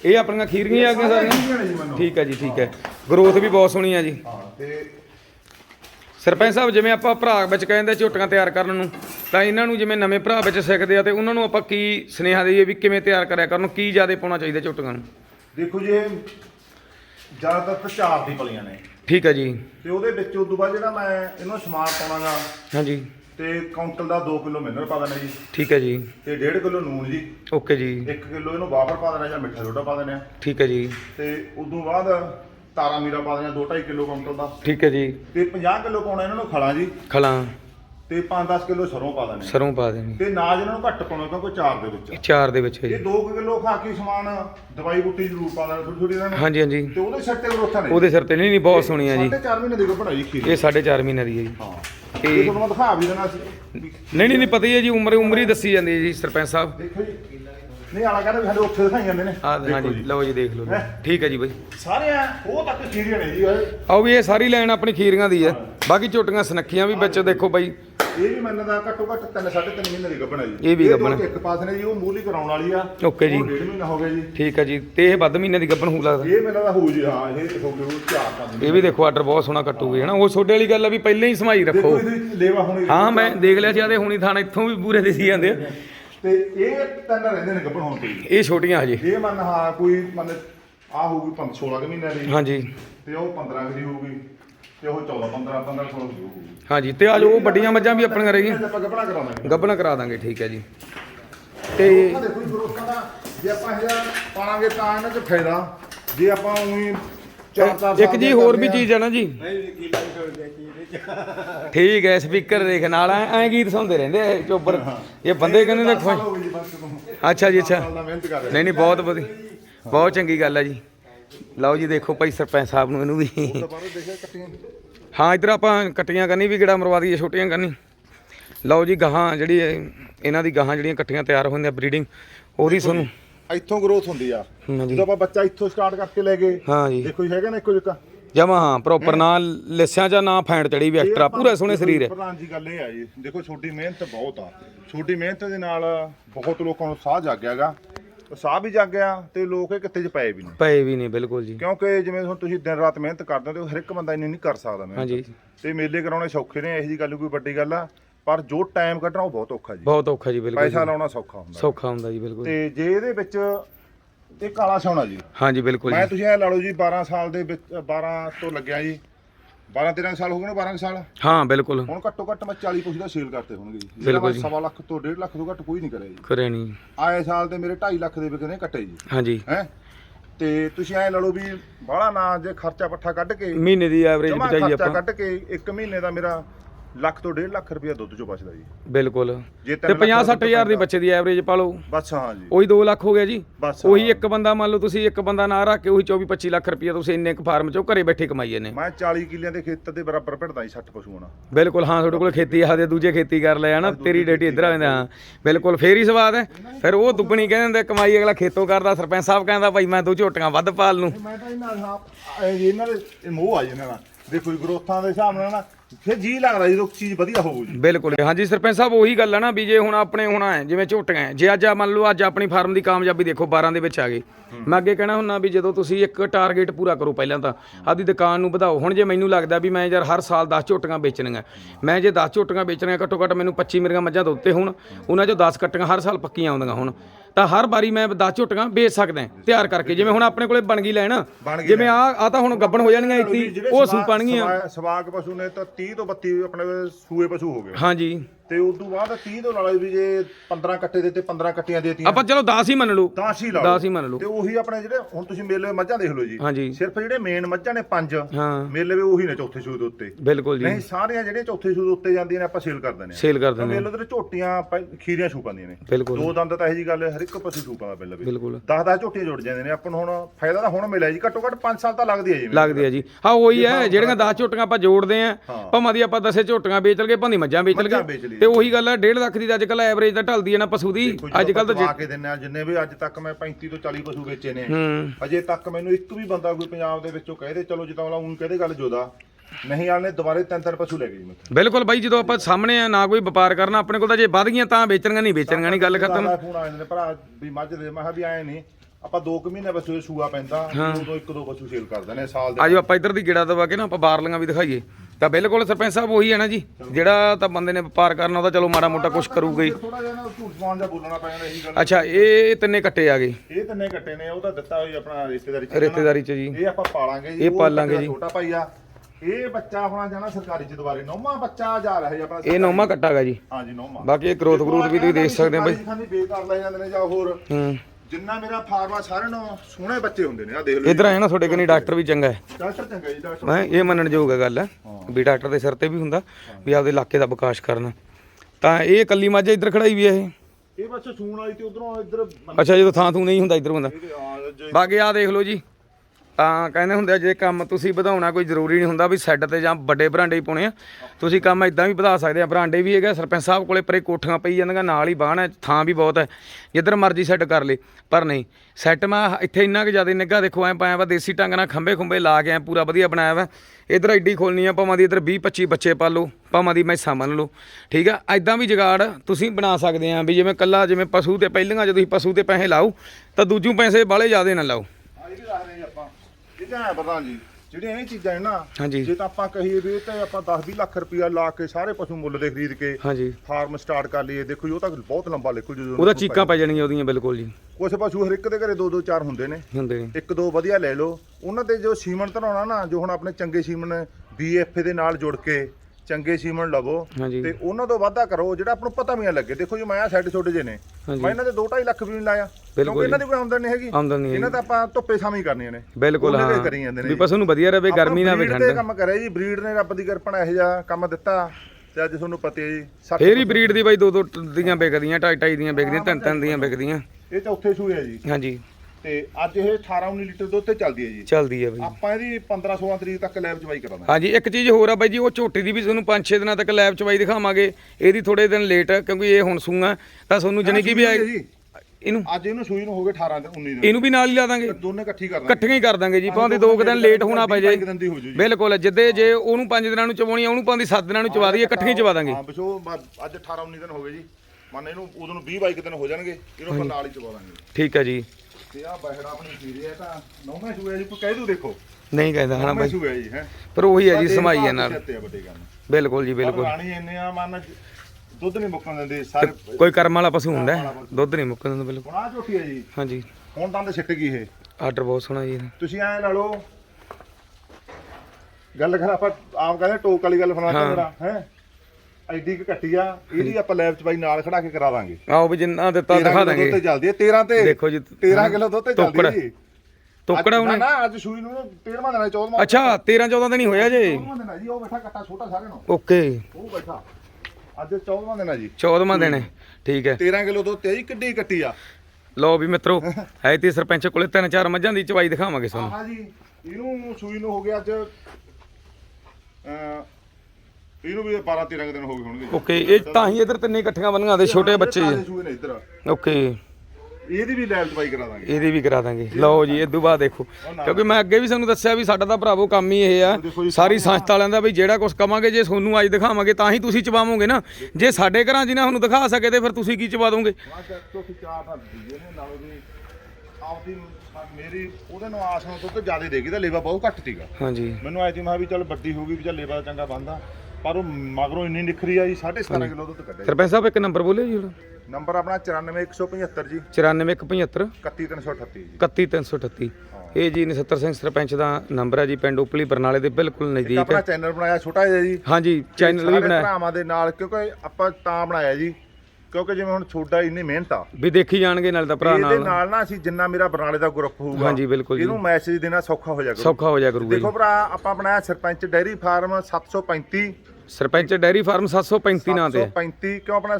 ਇਹ ਆਪਣੀਆਂ ਖੀਰੀਆਂ ਆ ਗਈਆਂ ਸਾਰੀਆਂ ਠੀਕ ਹੈ ਜੀ ਠੀਕ ਹੈ। ਗਰੋਥ ਵੀ ਬਹੁਤ ਸੋਹਣੀ ਆ ਜੀ। ਹਾਂ ਤੇ ਸਰਪੰਚ ਸਾਹਿਬ ਜਿਵੇਂ ਆਪਾਂ ਭਰਾ ਵਿੱਚ ਕਹਿੰਦੇ ਝੋਟੀਆਂ ਤਿਆਰ ਕਰਨ ਨੂੰ ਤਾਂ ਇਹਨਾਂ ਨੂੰ ਜਿਵੇਂ ਨਵੇਂ ਭਰਾ ਵਿੱਚ ਸਿੱਖਦੇ ਆ ਤੇ ਉਹਨਾਂ ਨੂੰ ਆਪਾਂ ਕੀ ਸੁਨੇਹਾ ਦਈਏ ਵੀ ਕਿਵੇਂ ਤਿਆਰ ਕਰਿਆ ਕਰਨ ਕੀ ਜ਼ਿਆਦਾ ਪਾਉਣਾ ਚਾਹੀਦਾ ਝੋਟੀਆਂ ਨੂੰ? ਦੇਖੋ ਜੀ ਜ਼ਿਆਦਾਤਰ ਤਾਂ ਚਾਰ ਦੀ ਪਲੀਆਂ ਨੇ। ਠੀਕ ਹੈ ਜੀ। ਤੇ ਉਹਦੇ ਵਿੱਚ ਉਦੋਂ ਬਾਅਦ ਜਿਹੜਾ ਮੈਂ ਇਹਨੂੰ ਸਮਾਨ ਪਾਉਣਾਗਾ ਹਾਂਜੀ। ਤੇ ਕਾਉਂਟਲ ਦਾ 2 ਕਿਲੋ ਮਿਨਰਲ ਪਾ ਦੇਣਾ ਜੀ। ਠੀਕ ਹੈ ਜੀ। ਤੇ 1.5 ਕਿਲੋ ਨੂਨ ਜੀ। ਓਕੇ ਜੀ। 1 ਕਿਲੋ ਇਹਨੂੰ ਬਾਬਰ ਪਾ ਦੇਣਾ ਜਾਂ ਮਿੱਠਾ ਸੋਡਾ ਪਾ ਦੇਣਾ। ਠੀਕ ਹੈ ਜੀ। ਤੇ ਉਦੋਂ ਬਾਅਦ ਤਾਰਾ ਮੀਰਾ ਪਾ ਦੇਣਾ 2.5 ਕਿਲੋ ਕਾਉਂਟਲ ਦਾ। ਠੀਕ ਹੈ ਜੀ। ਤੇ 50 ਕਿਲੋ ਪਾਉਣਾ ਇਹਨਾਂ ਨੂੰ? ਖਲਾ ਜੀ। ਖਲਾਂ। ਤੇ 5-10 ਕਿਲੋ ਸਰੋਂ ਪਾ ਦੇਣੇ ਸਰੋਂ ਪਾ ਦੇਣੀ ਤੇ ਨਾਜ ਇਹਨਾਂ ਨੂੰ ਘੱਟ ਪਾਉਣਾ ਕਿਉਂਕਿ ਚਾਰ ਦੇ ਵਿੱਚ ਚਾਰ ਦੇ ਵਿੱਚ ਹੈ ਇਹ ਜੀ 2 ਕਿਲੋ ਖਾ ਕੇ ਸਮਾਨ ਦਵਾਈ ਬੂਟੀ ਜ਼ਰੂਰ ਪਾ ਦੇਣਾ ਥੋੜੀ ਥੋੜੀ ਇਹਨਾਂ ਨੂੰ। ਹਾਂਜੀ ਹਾਂਜੀ। ਤੇ ਉਹਦੇ ਸਿਰ ਤੇ ਗਰੋਥਾ ਨਹੀਂ। ਉਹਦੇ ਸਿਰ ਤੇ ਨਹੀਂ ਨਹੀਂ ਬਹੁਤ ਸੋਹਣੀ ਆ ਜੀ। ਸਾਢੇ ਚਾਰ ਮਹੀਨੇ ਦੀ ਆ ਜੀ ਖੀਰ ਇਹ 4.5 ਮਹੀਨੇ ਦੀ ਹੈ ਜੀ। ਹਾਂ। ਤੇ- ਇਹ ਤੁਹਾਨੂੰ ਮੈਂ ਦਿਖਾ ਵੀ ਦੇਣਾ ਸੀ। ਨਹੀਂ ਨਹੀਂ ਨਹੀਂ ਪਤਾ ਹੀ ਹੈ ਜੀ ਉਮਰ ਉਮਰ ਹੀ ਦੱਸੀ ਜਾਂਦੀ ਹੈ ਜੀ ਸਰਪੰਚ ਸਾਹਿਬ। ਦੇਖੋ ਜੀ ਨਹੀਂ ਆਲਾ ਕਹਿੰਦਾ ਵੀ ਸਾਡੇ ਉੱਥੇ ਦਿਖਾਈ ਜਾਂਦੇ ਨੇ। ਆ ਦੇਖੋ ਹਾਂਜੀ ਜੀ। ਲਓ ਜੀ ਦੇਖ ਲਓ ਜੀ। ਠੀਕ ਹੈ ਜੀ ਬਾਈ। ਸਾਰੇ ਆ ਉਹ ਤੱਕ ਖੀਰੀਆਂ ਨੇ ਜੀ ਇਹ ਆਓ ਵੀ ਇਹ ਸਾਰੀ ਲਾਈਨ ਆਪਣੀ ਖੀਰੀਆਂ ਦੀ ਹੈ। ਬਾਕੀ ਝੋਟੀਆਂ ਸਨੱਖੀਆਂ ਵੀ ਵਿੱਚ ਦੇਖੋ ਬਾਈ। ਇਹ ਵੀ ਮੰਨਦਾ ਘੱਟੋ ਘੱਟ 3 3.5 ਮਹੀਨੇ ਦੀ ਗੱਭਣ ਹੈ ਜੀ। ਇਹ ਵੀ ਦੋ ਗੱਭਣ। ਇੱਕ ਪਾਸ ਨੇ ਜੀ ਉਹ ਮੂਲੀ ਕਰਾਉਣ ਵਾਲੀ ਆ। ਓਕੇ ਜੀ। ਉਹ ਡੇਢ ਮਹੀਨਾ ਹੋ ਗਿਆ ਜੀ। ਠੀਕ ਹੈ ਜੀ। ਤੇ ਇਹ ਵੱਧ ਮਹੀਨੇ ਦੀ ਗੱਭਣ ਹੋ ਲੱਗਦਾ। ਇਹ ਮੈਨੂੰ ਲੱਗਦਾ ਹੋਊ ਜੀ ਹਾਂ ਇਹ ਹੋ ਗਿਆ ਉਹ ਚਾਰ ਪੰਜ ਇਹ ਵੀ ਦੇਖੋ ਆਰਡਰ ਬਹੁਤ ਸੋਹਣਾ ਕੱਟੂਗੀ ਹਨਾ? ਉਹ ਛੋਡੇ ਵਾਲੀ ਗੱਲ ਆ ਵੀ ਪਹਿਲਾਂ ਹੀ ਸਮਾਈ ਦੇਖੋ ਰੱਖੋ। ਇਹਦੀ ਲੇਵਾ ਹੋਣੀ ਹਾਂ ਮੈਂ ਦੇਖ ਲਿਆ ਸੀ ਆਦੇ ਹੁਣੀ ਥਾਣਾ ਇੱਥੋਂ ਵੀ ਪੂਰੇ ਦਿਸੀ ਜਾਂਦੇ ਆ। ਤੇ ਇਹ ਤਿੰਨ ਰਹਿੰਦੇ ਨੇ ਗੱਭਣ ਹੋਣ ਤੇ ਜੀ। ਇਹ ਛੋਟੀਆਂ ਹਜੇ। ਇਹ ਮੰਨ ਹਾਂ ਕੋਈ ਮੰਨ ਆ ਹੋਊਗੀ 5 16 ਕੁ ਮਹੀਨਿਆਂ ਦੀ। ਹਾਂਜੀ। ਤੇ ਉਹ 15 ਕੁ ਦੀ ਹੋਊਗੀ ਤੇ ਉਹ 14 15 15 16 ਦੀ ਹੋਊਗੀ। ਹਾਂਜੀ ਤੇ ਆ ਜੋ ਉਹ ਵੱਡੀਆਂ ਮੱਝਾਂ ਵੀ ਆਪਣੀਆਂ ਰਹਿ ਗਈਆਂ। ਆਪਾਂ ਗੱਭਣਾ ਕਰਾਵਾਂਗੇ ਗੱਭਣ ਕਰਾ ਦਾਂਗੇ ਠੀਕ ਹੈ ਜੀ। ਤੇ ਦੇਖੋ ਜੀ ਗਰੋਥਾਂ ਦਾ ਜੇ ਆਪਾਂ ਇਹ ਪਾਵਾਂਗੇ ਤਾਂ ਇਹਨਾਂ 'ਚ ਫਾਇਦਾ। ਜੇ ਆਪਾਂ ਉਹੀ ਇੱਕ ਜੀ ਹੋਰ ਵੀ ਚੀਜ਼ ਹੈ ਨਾ ਜੀ। ਠੀਕ ਹੈ ਸਪੀਕਰ ਦੇਖ ਨਾਲ ਐ ਐਂ ਗੀਤ ਸੁਣਦੇ ਰਹਿੰਦੇ ਇਹ ਚੋਬਰ। ਇਹ ਬੰਦੇ ਕਹਿੰਦੇ ਨੇ ਖੁਸ਼। ਅੱਛਾ ਜੀ ਅੱਛਾ। ਨਹੀਂ ਨਹੀਂ ਬਹੁਤ ਵਧੀਆ। ਬਹੁਤ ਚੰਗੀ ਗੱਲ ਹੈ ਜੀ। ਲਓ ਜੀ ਦੇਖੋ ਭਾਈ ਸਰਪੰਚ ਸਾਹਿਬ ਨੂੰ ਇਹਨੂੰ ਵੀ। ਹਾਂ ਇਧਰ ਆਪਾਂ ਕੱਟੀਆਂ ਕਰਨੀ ਵੀ ਕਿਹੜਾ ਮਰਵਾ ਦਈਏ ਛੋਟੀਆਂ ਕਰਨੀ ਲਓ ਜੀ ਗਾਹਾਂ ਜਿਹੜੀ ਇਹ- ਇਹਨਾਂ ਦੀ ਗਾਹਾਂ ਜਿਹੜੀਆਂ ਕੱਟੀਆਂ ਤਿਆਰ ਹੁੰਦੀਆਂ ਬਰੀਡਿੰਗ ਉਹਦੀ ਤੁਹਾਨੂੰ ਇੱਥੋਂ ਗਰੋਥ ਹੁੰਦੀ ਆ। ਜਦੋਂ ਆਪਾਂ ਬੱਚਾ ਇੱਥੋਂ ਸਟਾਰਟ ਕਰਕੇ ਲੈ ਗਏ ਹਾਂ ਜੀ। ਦੇਖੋ ਜੀ ਹੈਗਾ ਨਾ ਇੱਕੋ ਜਿਹਾ ਜਮਾ ਹਾਂ ਪ੍ਰੋਪਰ ਨਾ ਲਿਸਿਆਂ ਜਾਂ ਨਾ ਫੈਂਟ ਚੜੀ ਵੀ ਐਕਸਟਰਾ ਪੂਰਾ ਸੋਹਣੇ ਸਰੀਰ ਹੈ ਪ੍ਰਧਾਨ ਜੀ ਗੱਲ ਇਹ ਆ ਜੀ ਦੇਖੋ ਛੋਟੀ ਮਿਹਨਤ ਬਹੁਤ ਆ। ਛੋਟੀ ਮਿਹਨਤ ਦੇ ਨਾਲ ਬਹੁਤ ਲੋਕਾਂ ਨੂੰ ਸਾਹ ਜਾਗਿਆਗਾ ਸਾਹ ਵੀ ਜਾਗਿਆ ਤੇ ਲੋਕ ਇਹ ਕਿੱਤੇ 'ਚ ਪਏ ਵੀ ਨਹੀਂ। ਪਏ ਵੀ ਨਹੀਂ ਬਿਲਕੁਲ ਜੀ। ਕਿਉਂਕਿ ਜਿਵੇਂ ਹੁਣ ਤੁਸੀਂ ਦਿਨ ਰਾਤ ਮਿਹਨਤ ਕਰਦੇ ਹੋ ਤੇ ਹਰ ਇੱਕ ਬੰਦਾ ਇੰਨੀ ਨਹੀਂ ਕਰ ਸਕਦਾ ਮਿਹਨਤ। ਹਾਂਜੀ। ਤੇ ਮੇਲੇ ਕਰਾਉਣੇ ਸੌਖੇ ਨੇ ਇਹੋ ਜੀ ਗੱਲ ਕੋਈ ਵੱਡੀ ਗੱਲ ਆ। ਪਰ ਜੋ ਟਾਈਮ ਕੱਢਣਾ ਉਹ ਬਹੁਤ ਔਖਾ ਜੀ। ਬਹੁਤ ਔਖਾ ਜੀ ਬਿਲਕੁਲ ਪੈਸਾ। ਲਾਉਣਾ ਸੌਖਾ ਹੁੰਦਾ ਸੌਖਾ ਹੁੰਦਾ ਜੀ ਬਿਲਕੁਲ। ਤੇ ਜੇ ਇਹਦੇ ਵਿੱਚ ਇਹ ਕਾਲਾ ਸੌਣਾ ਜੀ। ਹਾਂਜੀ ਬਿਲਕੁਲ ਮੈਂ ਜੀ ਤੁਸੀਂ ਇਹ ਲਾ ਲਓ ਜੀ 12 ਸਾਲ ਦੇ ਵਿੱਚ 12 ਤੋਂ ਲੱਗਿਆ ਜੀ। 12 13 ਸਾਲ ਹੋ ਗਏ ਨੇ 12 ਸਾਲ? ਹਾਂ ਬਿਲਕੁਲ। ਹੁਣ ਘੱਟੋ ਘੱਟ ਮੈਂ 40 ਕੁਛ ਦਾ ਸੇਲ ਕਰਤੇ ਹੋਣਗੇ ਜੀ। ਜਿਹੜਾ ਬਿਲਕੁਲ ਮੈਂ ਜੀ। ਸਵਾ ਲੱਖ ਤੋਂ 1.5 ਲੱਖ ਤੋਂ ਘੱਟ ਕੋਈ ਨਹੀਂ ਕਰਿਆ ਜੀ। ਕਰੇ ਨਹੀਂ। ਆਏ ਸਾਲ ਤੇ ਮੇਰੇ 2.5 ਲੱਖ ਦੇ ਵਿਕਨੇ ਕੱਟੇ ਜੀ। ਹਾਂਜੀ। ਹੈ? ਤੇ ਤੁਸੀਂ ਐ ਲਾ ਲਓ ਵੀ ਬਾਹਲਾ ਨਾ ਜੇ ਖਰਚਾ ਪੱਠਾ ਕੱਢ ਕੇ ਮਹੀਨੇ ਦੀ ਐਵਰੇਜ ਜਮਾ ਬਚਾਈ ਖਰਚਾ ਆਪਾਂ। ਕੱਢ ਕੇ ਇੱਕ ਮਹੀਨੇ ਦਾ ਮੇਰਾ ਲੱਖ ਤੋਂ 1.5 ਲੱਖ ਰੁਪਇਆ ਦੁੱਧ ਚੋਂ ਬਚਦਾ ਜੀ। ਬਿਲਕੁਲ। ਜੇ ਤੇ ਤਿੰਨ 50 ਲੱਖ 60000 ਦੀ ਬੱਚੇ ਦੀ ਐਵਰੇਜ ਪਾ ਲਓ। ਬਸ ਹਾਂ ਜੀ। ਉਹੀ 2 ਲੱਖ ਹੋ ਗਿਆ ਜੀ। ਬਸ ਉਹੀ। ਇੱਕ ਬੰਦਾ ਮੰਨ ਲਓ ਤੁਸੀਂ ਇੱਕ ਬੰਦਾ ਨਾ ਰੱਖ ਕੇ ਉਹੀ 24 25 ਲੱਖ ਰੁਪਏ ਤੁਸੀਂ ਇੰਨੇ ਕੁ ਫਾਰਮ ਚੋਂ ਘਰੇ ਬੈਠੇ ਕਮਾਈਏ ਨੇ ਮੈਂ 40 ਕਿੱਲਿਆਂ ਦੇ ਖੇਤਰ ਦੇ ਬਰਾਬਰ ਭਿੜਦਾ ਜੀ 60 ਪਸ਼ੂ ਹੋਣਾ। ਬਿਲਕੁਲ ਹਾਂ ਤੁਹਾਡੇ ਕੋਲ ਖੇਤੀ ਆ ਦੇ ਦੂਜੇ ਖੇਤੀ ਕਰ ਲਿਆ ਨਾ ਤੇਰੀ ਡੇਟੀ ਇੱਧਰ ਆ ਜਾਂਦਾ ਹਾਂ ਬਿਲਕੁਲ ਫੇਰ ਹੀ ਸਵਾਦ ਹੈ। ਫਿਰ ਉਹ ਦੁੱਗਣੀ ਕਹਿੰਦੇ ਹੁੰਦੇ ਕਮਾਈ ਅਗਲਾ ਖੇਤੋਂ ਕਰਦਾ ਸਰਪੰਚ ਸਾਹਿਬ ਕਹਿੰਦਾ ਭਾਈ ਮੈਂ ਦੋ ਝੋਟੀਆਂ ਵੱਧ ਪਾਲ ਲੂੰ। ਮੈਂ ਤਾਂ ਇਹਨਾਂ ਨਾਲ ਇਹ ਇਹਨਾਂ ਦੇ ਇਹ ਮੋਹ ਆ ਜੀ ਇਹਨਾਂ ਨਾਲ। ਦੇਖੋ ਜੀ ਗਰੋਥਾਂ ਦੇ ਹਿਸਾਬ ਨਾਲ ਨਾ ਫਿਰ ਜੀ ਲੱਗਦਾ ਜਦੋਂ ਚੀਜ਼ ਵਧੀਆ ਹੋਊ ਜੀ। ਬਿਲਕੁਲ ਹਾਂਜੀ ਸਰਪੰਚ ਸਾਹਿਬ ਉਹੀ ਗੱਲ ਹੈ ਨਾ ਵੀ ਜੇ ਹੁਣ ਆਪਣੇ ਹੁਣ ਹੈ ਜਿਵੇਂ ਝੋਟੀਆਂ ਹੈ, ਜੇ ਅੱਜ ਆ ਮੰਨ ਲਓ ਅੱਜ ਆਪਣੀ ਫਾਰਮ ਦੀ ਕਾਮਯਾਬੀ ਦੇਖੋ 12 ਦੇ ਵਿੱਚ ਆ ਗਈ। ਮੈਂ ਅੱਗੇ ਕਹਿਣਾ ਹੁੰਦਾ ਵੀ ਜਦੋਂ ਤੁਸੀਂ ਇੱਕ ਟਾਰਗੇਟ ਪੂਰਾ ਕਰੋ ਪਹਿਲਾਂ ਤਾਂ ਆਪਦੀ ਦੁਕਾਨ ਨੂੰ ਵਧਾਓ। ਹੁਣ ਜੇ ਮੈਨੂੰ ਲੱਗਦਾ ਵੀ ਮੈਂ ਯਾਰ ਹਰ ਸਾਲ 10 ਝੋਟੀਆਂ ਵੇਚਣੀਆਂ ਮੈਂ ਜੇ 10 ਝੋਟੀਆਂ ਵੇਚਣੀਆਂ ਘੱਟੋ ਘੱਟ ਮੈਨੂੰ 25 ਮੇਰੀਆਂ ਮੱਝਾਂ ਦੁੱਧ ਤੇ ਹੁਣ ਉਹਨਾਂ ਚੋਂ 10 ਕੱਟੀਆਂ ਹਰ ਸਾਲ ਪੱਕੀਆਂ ਆਉਂਦੀਆਂ ਹੁਣ। ਤਾਂ ਹਰ ਵਾਰੀ ਮੈਂ 10 ਝੋਟੀਆਂ ਵੇਚ ਸਕਦਾ ਤਿਆਰ ਕਰਕੇ। ਜਿਵੇਂ ਹੁਣ ਆਪਣੇ ਕੋਲੇ ਬਣ ਗਈ ਲੈਣ ਜਿਵੇਂ ਆ ਆ ਤਾਂ ਹੁਣ ਗੱਬਣ ਹੋ ਜਾਣਗੀਆਂ ਇੱਥੇ ਉਹ ਸੂਪਣਗੀਆਂ ਸਵਾ- ਸਵਾਗ ਪਸ਼ੂ ਨੇ ਤਾਂ 30 ਤੋਂ 32 ਆਪਣੇ ਸੂਏ ਪਸ਼ੂ ਹੋ ਗਏ। ਹਾਂਜੀ। ਤੇ ਉਸ ਤੋਂ ਬਾਅਦ 30 ਤੋਂ ਲਾ ਲਓ ਵੀ ਜੇ 15 ਕੱਟੇ ਦੇ ਤੇ 15 ਕੱਟੀਆਂ ਦੇਤੀਆਂ ਆਪਾਂ ਚਲੋ 10 ਹੀ ਮੰਨ ਲਓ। ਤਾਂ ਹੀ ਲਾ 10 ਹੀ ਮੰਨ ਲਓ। ਤੇ ਉਹੀ ਆਪਣੇ ਜਿਹੜੇ ਹੁਣ ਤੁਸੀਂ ਮੇਲੇ ਵਿੱਚ ਮੱਝਾਂ ਦੇਖ ਲਓ ਜੀ। ਹਾਂਜੀ। ਸਿਰਫ ਜਿਹੜੇ ਮੇਨ ਮੱਝਾਂ ਨੇ ਪੰਜ ਹਾਂ। ਮੇਲੇ ਵਿੱਚ ਉਹੀ ਨੇ ਚੌਥੇ ਸੂਦ ਦੇ ਉੱਤੇ। ਬਿਲਕੁਲ ਜੀ। ਨਹੀਂ ਸਾਰੀਆਂ ਜਿਹੜੀਆਂ ਚੌਥੇ ਸੂਦ ਉੱਤੇ ਜਾਂਦੀਆਂ ਨੇ ਆਪਾਂ ਸੇਲ ਕਰ ਦਿੰਦੇ ਆ ਸੇਲ ਕਰ ਦਿੰਦੇ ਮੇਲੇ ਦੇ ਝੋਟੀਆਂ ਖੀਰੀਆਂ ਛੂ ਪਾਉਂਦੀਆਂ ਨੇ। ਬਿਲਕੁਲ। ਦੋ ਦੰਦ ਤਾਂ ਇਹੋ ਜੀ ਗੱਲ ਹੈ ਹਰ ਇੱਕ ਪਸ਼ੂ ਛੂ ਪਾਉਂਦਾ ਪਹਿਲਾਂ ਵੀ। ਬਿਲਕੁਲ। 10 10 ਝੋਟੀਆਂ ਜੁੜ ਜਾਂਦੇ ਨੇ। ਆਪਾਂ ਨੂੰ ਹੁਣ ਫਾਇਦਾ ਤਾਂ ਹੁਣ ਮਿਲਿਆ ਜੀ। ਘੱਟੋ ਘੱਟ 5 ਸਾਲ ਤਾਂ ਲੱਗਦੀ ਹੈ ਜੀ। ਲੱਗਦੀ ਹੈ ਜੀ। ਹਾਂ ਉਹੀ ਹੈ ਜਿਹੜੀਆਂ 10 ਝੋਟੀਆਂ ਆਪਾਂ ਜੋੜਦੇ ਆ ਹਾਂ। ਭਾਵੇਂ ਦੀ ਆਪਾਂ ਦਸੇ ਝੋਟੀਆਂ ਵੇਚ ਲਗੇ ਭਾਵੇਂ ਮੱਝਾਂ ਵੇਚ ਮੱਝਾਂ ਲਗੇ ਵੇਚ ਤੇ ਉਹੀ ਗੱਲ ਹੈ 1.5 ਲੱਖ ਦੀ ਤਾਂ ਅੱਜ ਕੱਲ ਐਵਰੇਜ ਤਾਂ ਢਲਦੀ ਹੈ ਨਾ ਪਸ਼ੂ ਦੀ। ਜੀ, ਅੱਜ ਕੱਲ ਤਾਂ ਦਵਾ ਕੇ ਦਿੰਨੇ ਆ ਜਿੰਨੇ ਵੀ ਅੱਜ ਤੱਕ ਮੈਂ 35 ਤੋਂ 40 ਪਸ਼ੂ ਵੇਚੇ ਨੇ ਹੂੰ। ਅਜੇ ਤੱਕ ਮੈਨੂੰ ਇੱਕ ਵੀ ਬੰਦਾ ਕੋਈ ਪੰਜਾਬ ਦੇ ਵਿੱਚੋਂ ਕਹਦੇ ਚਲੋ ਜਿੱਦਾਂ ਵਾਲਾ ਉਹ ਕਹਦੇ ਗੱਲ ਜੋਦਾ ਨਹੀਂ ਆਲੇ ਦੁਬਾਰੇ ਤਿੰਨ ਤਿੰਨ ਪਸ਼ੂ ਲੈ ਗਏ ਜੀ ਮੈਂ ਬਿਲਕੁਲ ਬਾਈ ਜਦੋਂ ਆਪਾਂ ਸਾਹਮਣੇ ਆ ਨਾ ਕੋਈ ਵਪਾਰ ਕਰਨਾ ਆਪਣੇ ਕੋਲ ਤਾਂ ਜੇ ਵੱਧ ਗਈਆਂ ਤਾਂ ਵੇਚਣੀਆਂ ਨਹੀਂ ਵੇਚਣੀਆਂ ਨਹੀਂ ਗੱਲ ਖਤਮ। ਫੋਨ ਆ ਜਾਂਦੇ ਨੇ ਭਰਾ ਵੀ ਮੱਝ ਦੇ ਮੈਂ ਕਿਹਾ ਵੀ ਆਏ ਨਹੀਂ। ਆਪਾਂ 2 ਕੁ ਮਹੀਨੇ ਬਸ ਸੂਆ ਪੈਂਦਾ ਉਦੋਂ ਇੱਕ ਦੋ ਪਸ਼ੂ ਸੇਲ ਕਰ ਦਿੰਦੇ ਸਾਲ ਦੇ। ਆਜੋ ਆਪਾਂ ਇੱਧਰ ਦੀ ਗੇੜਾ ਦਵਾ ਕੇ ਨਾ ਆਪਾਂ ਬਾਹਰਲੀਆਂ ਵੀ ਦਿਖਾਈਏ। ਤਾਂ ਬਿਲਕੁਲ ਸਰਪੰਚ ਸਾਹਿਬ ਉਹੀ ਹੈ ਨਾ ਜੀ ਜਿਹੜਾ ਤਾਂ ਬੰਦੇ ਨੇ ਵਪਾਰ ਕਰਨਾ ਉਹਦਾ ਚਲੋ ਮਾੜਾ ਮੋਟਾ ਕੁਝ ਕਰੂਗਾ ਹੀ। ਥੋੜਾ ਜਿਹਾ ਨਾ ਝੂਠ ਸਮਾਨ ਜਾਂ ਬੋਲਣਾ ਪੈ ਜਾਂਦਾ ਇਹੀ ਗੱਲ। ਅੱਛਾ ਇਹ ਤਿੰਨੇ ਕੱਟੇ ਆ ਗਏ। ਇਹ ਤਿੰਨੇ ਕੱਟੇ ਨੇ ਉਹ ਤਾਂ ਦਿੱਤਾ ਹੋਈ ਆਪਣਾ ਰਿਸ਼ਤੇਦਾਰੀ ਚ। ਰਿਸ਼ਤੇਦਾਰੀ ਚ ਜੀ। ਇਹ ਆਪਾਂ ਪਾਲਾਂਗੇ ਜੀ ਇਹ ਉਹ ਪਾਲਾਂਗੇ ਜੀ। ਛੋਟਾ ਭਾਈ ਆ ਇਹ ਬੱਚਾ ਹੋਣਾ ਜਾਣਾ ਸਰਕਾਰੀ ਚ ਦੁਬਾਰੇ ਨੌਵਾਂ ਬੱਚਾ ਜਾ ਰਿਹਾ ਜੀ ਆਪਣਾ ਇਹ ਨੌਵਾਂ ਕੱਟਾ ਗਾ ਜੀ। ਹਾਂਜੀ ਨੌਵਾਂ। ਬਾਕੀ ਇਹ ਗਰੋਥ ਗਰੂਥ ਵੀ ਤੁਸੀਂ ਦੇਖ ਸਕਦੇ ਹੋ ਬਾਈ। ਬੇਕਾਰ ਲੈ ਜਾਂਦੇ ਨੇ ਜਾਂ ਹੋਰ। ਹੂੰ। ਜਿੰਨਾ ਮੇਰਾ ਫਾਰਮਾ ਸਾਰਿਆਂ ਨੂੰ ਸੋਹਣੇ ਬੱਚੇ ਹੁੰਦੇ ਨੇ ਆ ਦੇਖ ਲਓ ਇਧਰ ਆਏ ਨਾ ਤੁਹਾਡੇ ਕਨੀ ਡਾਕਟਰ ਵੀ ਚੰਗਾ ਹੈ। ਡਾਕਟਰ ਚੰਗਾ ਜੀ ਡਾਕਟਰ ਮੈਂ ਇਹ ਮੰਨਣ ਯੋਗ ਹੈ ਗੱਲ। ਵੀ ਡਾਕਟਰ ਦੇ ਸਿਰ ਤੇ ਵੀ ਹੁੰਦਾ ਵੀ ਆਪਦੇ ਇਲਾਕੇ ਦਾ ਵਿਕਾਸ ਕਰਨਾ। ਤਾਂ ਇਹ ਕੱਲੀ ਮੱਝ ਇੱਧਰ ਖੜਾਈ ਵੀ ਹੈ ਇਹ? ਇਹ ਬੱਚਾ ਸੂਣ ਵਾਲੀ ਤੇ ਉਧਰੋਂ ਇੱਧਰ ਅੱਛਾ ਜਦੋਂ ਥਾਂ ਥੂ ਨਹੀਂ ਹੁੰਦਾ ਇੱਧਰ ਹੁੰਦਾ ਬਾਕੀ ਆ ਦੇਖ ਲਓ ਜੀ। ਤਾਂ ਕਹਿੰਦੇ ਹੁੰਦੇ ਆ, ਜੇ ਕੰਮ ਤੁਸੀਂ ਵਧਾਉਣਾ ਕੋਈ ਜ਼ਰੂਰੀ ਨਹੀਂ ਹੁੰਦਾ ਵੀ ਸੈੱਟ ਤੇ ਜਾਂ ਵੱਡੇ ਬਰਾਂਡੇ ਹੀ ਪਾਉਣੇ ਆ। ਤੁਸੀਂ ਕੰਮ ਇਦਾਂ ਵੀ ਵਧਾ ਸਕਦੇ ਆ, ਬਰਾਂਡੇ ਵੀ ਹੈਗਾ ਸਰਪੰਚ ਸਾਹਿਬ ਕੋਲੇ ਪਰੇ ਕੋਠੀਆਂ ਪਈ ਜਾਂਦੀਆਂ, ਨਾਲ ਹੀ ਬਾਹਣ ਹੈ ਥਾਂ ਵੀ ਬਹੁਤ ਹੈ, ਜਿੱਧਰ ਮਰਜ਼ੀ ਸੈੱਟ ਕਰ ਲਈ ਪਰ ਨਹੀਂ ਸੈੱਟ ਮੈਂ ਇੱਥੇ ਇੰਨਾ ਕੁ ਜ਼ਿਆਦਾ ਨਿੱਘਾ ਦੇਖੋ, ਐ ਪਾਇਆ ਵਾ, ਦੇਸੀ ਢੰਗ ਨਾਲ ਖੰਬੇ ਖੁੰਬੇ ਲਾ ਕੇ ਐ ਪੂਰਾ ਵਧੀਆ ਬਣਾਇਆ ਵਾ। ਇਧਰ ਐਡੀ ਖੋਲਣੀ ਆ, ਭਾਵਾਂ ਦੀ ਇਧਰ 20 25 ਬੱਚੇ ਪਾਲੋ ਭਾਵਾਂ ਦੀ ਮੈਸਾਂ ਮੰਨ ਲਓ, ਠੀਕ ਆ? ਐਦਾਂ ਵੀ ਜਗਾੜ ਤੁਸੀਂ ਬਣਾ ਸਕਦੇ ਆ ਵੀ ਜਿਵੇਂ ਕੱਲਾ, ਜਿਵੇਂ ਪਸ਼ੂ ਤੇ ਪਹਿਲੀਆਂ ਜਦੋਂ ਤੁਸੀਂ ਪਸ਼ੂ ਤੇ ਪੈਸੇ ਲਾਓ, ਤਾਂ ਦੂਜੂ ਪੈਸੇ ਬਾਲੇ ਜ਼ਿਆਦਾ ਨਾ ਲਾਓ। ਆ ਇਹ ਵੀ ਦੱਸ ਰਹੇ ਜੀ ਤਾਂ ਹੈ ਪ੍ਰਧਾਨ ਜੀ। ਜਿਹੜੀਆਂ ਇਹ ਚੀਜ਼ਾਂ ਨੇ ਨਾ ਹਾਂਜੀ। ਜੇ ਤਾਂ ਆਪਾਂ ਕਹੀਏ ਵੀ ਇਹ ਤਾਂ ਆਪਾਂ 10-20 ਲੱਖ ਰੁਪਇਆ ਲਾ ਕੇ ਸਾਰੇ ਪਸ਼ੂ ਮੁੱਲ ਦੇ ਖਰੀਦ ਕੇ ਹਾਂਜੀ। ਫਾਰਮ ਸਟਾਰਟ ਕਰ ਲਈਏ ਦੇਖੋ ਜੀ ਉਹ ਤਾਂ ਬਹੁਤ ਲੰਬਾ ਲਿਖੋ ਜਦੋਂ ਉਹਦਾ ਚੀਕਾਂ ਪੈ ਜਾਣੀਆਂ ਉਹਦੀਆਂ ਬਿਲਕੁਲ ਜੀ। ਕੁਝ ਪਸ਼ੂ ਹਰ ਇੱਕ ਦੇ ਘਰੇ ਦੋ ਦੋ ਚਾਰ ਹੁੰਦੇ ਨੇ। ਹੁੰਦੇ ਨੇ। ਇੱਕ ਦੋ ਵਧੀਆ ਲੈ ਲਓ। ਉਹਨਾਂ ਤੇ ਜੋ ਸੀਮਨ ਧਰਾਉਣਾ ਨਾ ਜੋ ਹੁਣ ਆਪਣੇ ਚੰਗੇ ਸੀਮਨ ਬੀਐਫਏ ਦੇ ਨਾਲ ਜੁੜ ਕੇ ਚੰਗੇ ਸੀਮਨ ਲਵੋ ਹਾਂਜੀ। ਤੇ ਉਹਨਾਂ ਤੋਂ ਵਾਧਾ ਕਰੋ ਜਿਹੜਾ ਆਪਾਂ ਨੂੰ ਪਤਾ ਵੀ ਨਾ ਲੱਗੇ। ਦੇਖੋ ਜੀ ਮੈਂ ਆ ਛੋਟੇ ਜੇ ਨੇ। ਹਾਂਜੀ। ਮੈਂ ਇਹਨਾਂ ਦੇ 2.5 ਲੱਖ ਵੀ ਨਹੀਂ ਲਾਇਆ। ਕਿਉਂਕਿ ਇਹਨਾਂ ਦੀ ਕੋਈ ਆਮਦਨ ਨਹੀਂ ਹੈਗੀ। ਆਮਦਨ ਨਹੀਂ ਇਹਨਾਂ ਤਾਂ ਆਪਾਂ ਧੁੱਪੇ ਹੀ ਕਰਨੀਆਂ ਨੇ। ਬਿਲਕੁਲ ਉਹਨੇ ਹਾਂ। ਤੇ ਕਰੀ ਜਾਂਦੇ ਨੇ। ਵੀ ਪਸ਼ੂ ਨੂੰ ਵਧੀਆ ਰਵੇ ਗਰਮੀ ਨਾ ਵੇ breed ਤੇ ਕੰਮ ਕਰਿਆ ਜੀ। ਬਰੀਡ ਨੇ ਰੱਬ ਦੀ ਕਿਰਪਾ ਨਾਲ ਇਹੋ ਜਿਹਾ ਕੰਮ ਦਿੱਤਾ ਤੇ ਅੱਜ ਤੁਹਾਨੂੰ ਪਤਾ ਹੀ ਹੈ ਜੀ ਫੇਰ ਹੀ ਬਰੀਡ ਦੀ ਬਾਈ ਦੋ ਦੋ ਦੀਆਂ ਵਿਕਦੀਆਂ ਢਾਈ ਢਾਈ ਦੀਆਂ ਵਿਕਦੀਆਂ ਤਿੰਨ ਤਿੰਨ ਦੀਆਂ ਵਿਕਦੀਆਂ। ਇਹ ਚੌਥੇ ਸੂਏ ਹੈ ਜੀ। ਹਾਂਜੀ। ਤੇ ਅੱਜ ਇਹ 18 19 ਲੀਟਰ ਦੁੱਧ ਤੇ ਚੱਲਦੀ ਹੈ ਜੀ। ਚੱਲਦੀ ਹੈ ਬਾਈ। ਆਪਾਂ ਇਹਦੀ 15 16 ਤਰੀਕ ਤੱਕ ਲੈਬ ਚਵਾਈ ਕਰਾਂਗੇ। ਹਾਂਜੀ ਇੱਕ ਚੀਜ਼ ਹੋਰ ਆ ਬਾਈ ਜੀ ਉਹ ਝੋਟੀ ਦੀ ਵੀ ਤੁਹਾਨੂੰ 5-6 ਦਿਨਾਂ ਤੱਕ ਲੈਬ ਚਵਾਈ ਦਿਖਾਵਾਂਗੇ। ਇਹਦੀ ਥੋੜੇ ਦਿਨ ਲੇਟ ਕਿਉਂਕਿ ਇਹ ਹੁਣ ਸੂਆ ਤਾਂ ਤੁਹਾਨੂੰ ਜਾਣੀ ਕਿ ਵੀ ਇਹਨੂੰ ਅੱਜ ਇਹਨੂੰ ਸੂਈ ਨੂੰ ਹੋ ਗਏ 18 ਤੇ 19 ਦਿਨ। ਇਹਨੂੰ ਵੀ ਨਾਲ ਹੀ ਲਾ ਦਾਂਗੇ। ਦੋਨੇ ਇਕੱਠੀ ਕਰ ਦਾਂਗੇ। ਇਕੱਠੀਆਂ ਹੀ ਕਰ ਦਾਂਗੇ ਜੀ ਭਾਵੇਂ ਦੋ ਕੁ ਦਿਨ ਲੇਟ ਹੋਣਾ ਪੈ ਜਾਏ। ਬਿਲਕੁਲ ਜਿੱਦੇ ਜੇ ਉਹਨੂੰ 5 ਦਿਨਾਂ ਨੂੰ ਚਵਾਉਣੀ ਆ ਉਹਨੂੰ ਭਾਵੇਂ 7 ਦਿਨਾਂ ਨੂੰ ਚਵਾ ਦਈਏ ਇਕੱਠੀਆਂ ਹੀ ਚਵਾ ਦਾਂਗੇ। ਹਾਂ ਬਿਸ਼ੋ ਅੱਜ 18 19 ਦਿਨ ਹੋ ਗਏ ਜੀ। ਮੰਨ ਇਹਨੂੰ ਉਦੋਂ ਨੂੰ 20 22 ਦਿਨ ਹੋ ਜਾਣਗੇ ਇਹਨੂੰ ਆਪਾਂ ਨਾਲ ਹੀ ਚਵਾ ਦਾਂਗੇ। ਠੀਕ ਹੈ ਜੀ। ਤੇ ਆ ਬਹਿੜਾ ਆਪਣੀ ਸੀਰੀ ਹੈ ਤਾਂ ਨੌਵੇਂ ਸੂਏ ਜੀ ਕੋਈ ਕਹਿ ਦੂ ਦੇਖੋ। ਨਹੀਂ ਕਹਿੰਦਾ ਹਨਾ ਨੌਵੇਂ ਬਾਈ। ਸੂਏ ਜੀ ਹੈ। ਪਰ ਉਹੀ ਹੈ ਜੀ ਸਮਾਈ ਹੈ ਨਾਲ। ਤੇ ਵੱਡੇ ਕੰਮ ਬਿਲਕੁਲ ਜੀ ਬਿਲਕੁਲ। ਰਾਣੀ ਇੰਨੇ ਆ ਮਨ ਦੁੱਧ ਨਹੀਂ ਮੁੱਕਣ ਦਿੰਦੇ ਸਾਰੇ ਕੋਈ ਕਰਮ ਵਾਲਾ ਪਸ਼ੂ ਹੁੰਦਾ ਹੈ, ਦੁੱਧ ਨਹੀਂ ਮੁੱਕਣ ਦਿੰਦਾ ਬਿਲਕੁਲ। ਹੁਣ ਆ ਝੋਟੀ ਹੈ ਜੀ। ਹਾਂਜੀ। ਹੁਣ ਦੰਦ ਛਿੱਟ ਗਈ ਇਹ। ਆਰਡਰ ਬਹੁਤ ਸੋਹਣਾ ਜੀ ਇਹਦਾ। ਤੁਸੀਂ ਐ ਲਾ ਲਓ। ਗੱਲ ਕਰ ਆਪਾਂ ਆਪ ਕਹਿੰਦੇ ਟੋਕ ਵਾਲੀ ਗੱਲ ਮੇਰਾ ਹੈ। ਐਡੀ ਕੁ ਕੱਟੀ ਆ ਇਹਦੀ ਆਪਾਂ ਲੈਬ ਚ ਬਾਈ ਨਾਲ ਖੜਾ ਕੇ ਕਰਾ ਦਾਂਗੇ। ਆਓ ਵੀ ਜਿੰਨਾ ਦਿੱਤਾ 13 ਦਿਖਾ ਕਿਲੋ ਦੁੱਧ ਦਾਂਗੇ। ਤੇ ਚੱਲਦੀ ਹੈ 13 ਤੇ ਦੇਖੋ ਜੀ 13 ਕਿਲੋ ਦੁੱਧ ਤੇ ਚੱਲਦੀ ਹੈ ਜੀ। ਅੱਜ- ਉਹਨੇ। ਨਾ ਨਾ ਅੱਜ ਸੂਈ ਨੂੰ 13ਵਾਂ ਦਿਨ ਹੈ 14ਵਾਂ ਅੱਛਾ 13 14 ਦਿਨ ਹੀ ਹੋਇਆ ਜੇ। 14ਵਾਂ ਦਿਨ ਹੈ ਜੀ ਉਹ ਬੈਠਾ ਕੱਟਾ ਛੋਟਾ ਸਾਰਿਆਂ ਨੂੰ ਓਕੇ। ਉਹ ਬੈਠਾ। ਅੱਜ 14ਵਾਂ ਦਿਨ ਹੈ ਜੀ। 14ਵਾਂ ਦਿਨ। ਹੈ ਠੀਕ ਹੈ। 13 ਕਿਲੋ ਦੁੱਧ ਤੇ ਜੀ ਕਿੱਡੀ ਕੱਟੀ ਆ। ਲਓ ਵੀ ਮਿੱਤਰੋ ਹੈ ਤੇ ਸਰਪੰਚ ਕੋਲੇ ਤਿੰਨ ਚਾਰ ਮੱਝਾਂ ਦੀ ਚਵਾਈ ਦਿਖਾਵਾਂਗੇ ਤੁਹਾਨੂੰ। ਆਹ ਜੀ ਇਹਨੂੰ ਸੂਈ ਨੂੰ ਹੋ ਗਿਆ ਅੱਜ ਅ ਇਹਨੂੰ ਵੀ 12 13 ਦਿਨ ਹੋ ਗਏ ਹੋਣਗੇ ਜੀ। ਓਕੇ ਇਹ ਤਾਂ ਹੀ ਇਧਰ ਤਿੰਨੇ ਇਕੱਠੀਆਂ ਬੰਨੀਆਂ ਦੇ ਛੋਟੇ ਬੱਚੇ ਤਾਜ਼ੇ ਸੂਏ ਨੇ ਇੱਧਰ। ਓਕੇ। ਇਹਦੀ ਵੀ ਲੈਬ ਦਵਾਈ ਕਰਾ ਦਾਂਗੇ। ਇਹਦੀ ਵੀ ਕਰਾ ਦਾਂਗੇ। ਲਓ ਜੀ ਇਹ ਤੋਂ ਬਾਅਦ ਦੇਖੋ। ਕਿਉਂਕਿ ਮੈਂ ਅੱਗੇ ਵੀ ਸਾਨੂੰ ਦੱਸਿਆ ਵੀ ਸਾਡਾ ਤਾਂ ਭਰਾਵੋ ਕੰਮ ਹੀ ਇਹ ਆ। ਸਾਰੀ ਸੰਸਥਾ ਵਾਲਿਆਂ ਦਾ ਵੀ ਜਿਹੜਾ ਕੁਝ ਕਵਾਂਗੇ ਜੇ ਤੁਹਾਨੂੰ ਅੱਜ ਦਿਖਾਵਾਂਗੇ ਤਾਂ ਹੀ ਤੁਸੀਂ ਚਵਾਵੋਗੇ ਨਾ। ਜੇ ਸਾਡੇ ਘਰਾਂ 'ਚ ਨਾ ਤੁਹਾਨੂੰ ਦਿਖਾ ਸਕੇ ਤੇ ਫਿਰ ਤੁਸੀਂ ਕੀ ਚਵਾ ਦੋਗੇ? ਆਹ ਚੱਕ ਤੋਂ ਕਿ ਚਾਰ ਤਾਂ ਦਈਏ ਨੇ ਨਾਲੋਂ ਦੀ ਆਪਦੀ ਮੇਰੀ ਉਹਦੇ ਨੂੰ ਆਸ ਨਾਲ ਦੁੱਧ ਜ਼ਿਆਦਾ ਦੇਗੀ ਤਾਂ ਲੇਵਾ ਬਹੁਤ ਘੱਟ ਸੀਗਾ। ਹਾਂਜੀ। ਮੈਨੂੰ ਆਇਆ ਸੀ ਮੈਂ ਕਿਹਾ ਵੀ ਚੱਲ ਵੱਡੀ ਹੋ ਗਈ ਵੀ ਚੱਲ ਲੇਵਾ ਚੰਗਾ ਬੰਦਾ ਪਰ ਉਹ ਮਗਰੋਂ ਇੰਨੀ ਨਿਖਰੀ ਆ ਜੀ 17.5 ਕਿਲੋ ਦੁੱਧ ਕੱਢਿਆ ਸਰਪੰਚ ਸਾਹਿਬ ਇੱਕ ਨੰਬਰ ਬੋਲਿਓ ਜੀ ਨੰਬਰ ਆਪਣਾ 94175 ਜੀ। 94175 31338 ਜੀ। 31338 ਹਾਂ। ਇਹ ਜੀ ਨਛੱਤਰ ਸਿੰਘ ਸਰਪੰਚ ਦਾ ਨੰਬਰ ਹੈ ਜੀ ਪਿੰਡ ਉਪਲੀ ਬਰਨਾਲੇ ਦੇ ਬਿਲਕੁਲ ਨਜ਼ਦੀਕ ਆਪਣਾ ਹੈ। ਚੈਨਲ ਬਣਾਇਆ ਛੋਟਾ ਜਿਹਾ ਜੀ। ਹਾਂਜੀ ਚੈਨਲ ਵੀ ਸਾਰੇ ਬਣਾਇਆ। ਭਰਾਵਾਂ ਦੇ ਨਾਲ ਕਿਉਂਕਿ ਆਪਾਂ ਤਾਂ ਬਣਾਇਆ ਜੀ। ਕਿਉਂਕਿ ਜਿਵੇਂ ਹੁਣ ਛੋਟਾ ਇੰਨੀ ਮਿਹਨਤ ਆ। ਵੀ ਦੇਖੀ ਜਾਣਗੇ ਨਾਲ ਤਾਂ ਭਰਾ ਇਹਦੇ ਨਾਲ। ਨਾਲ ਨਾ ਅਸੀਂ ਜਿੰਨਾ ਮੇਰਾ ਬਰਨਾਲੇ ਦਾ ਗਰੁੱਪ ਹੋਊਗਾ ਹਾਂਜੀ ਬਿਲਕੁਲ ਜੀ। ਇਹਨੂੰ ਮੈਸੇਜ ਦੇਣਾ ਸੌਖਾ ਹੋ ਜਾਏਗਾ ਸੌਖਾ ਹੋ ਜਾ ਕਰੂਗਾ ਦੇਖੋ ਭਰਾ ਆਪਾਂ ਬਣਾਇਆ Sarpanch dairy farm 735 Sarpanch dairy farm 735 ਨਾਂ ਤੇ ਹੈ। 735 ਕਿਉਂ ਆਪਣਾ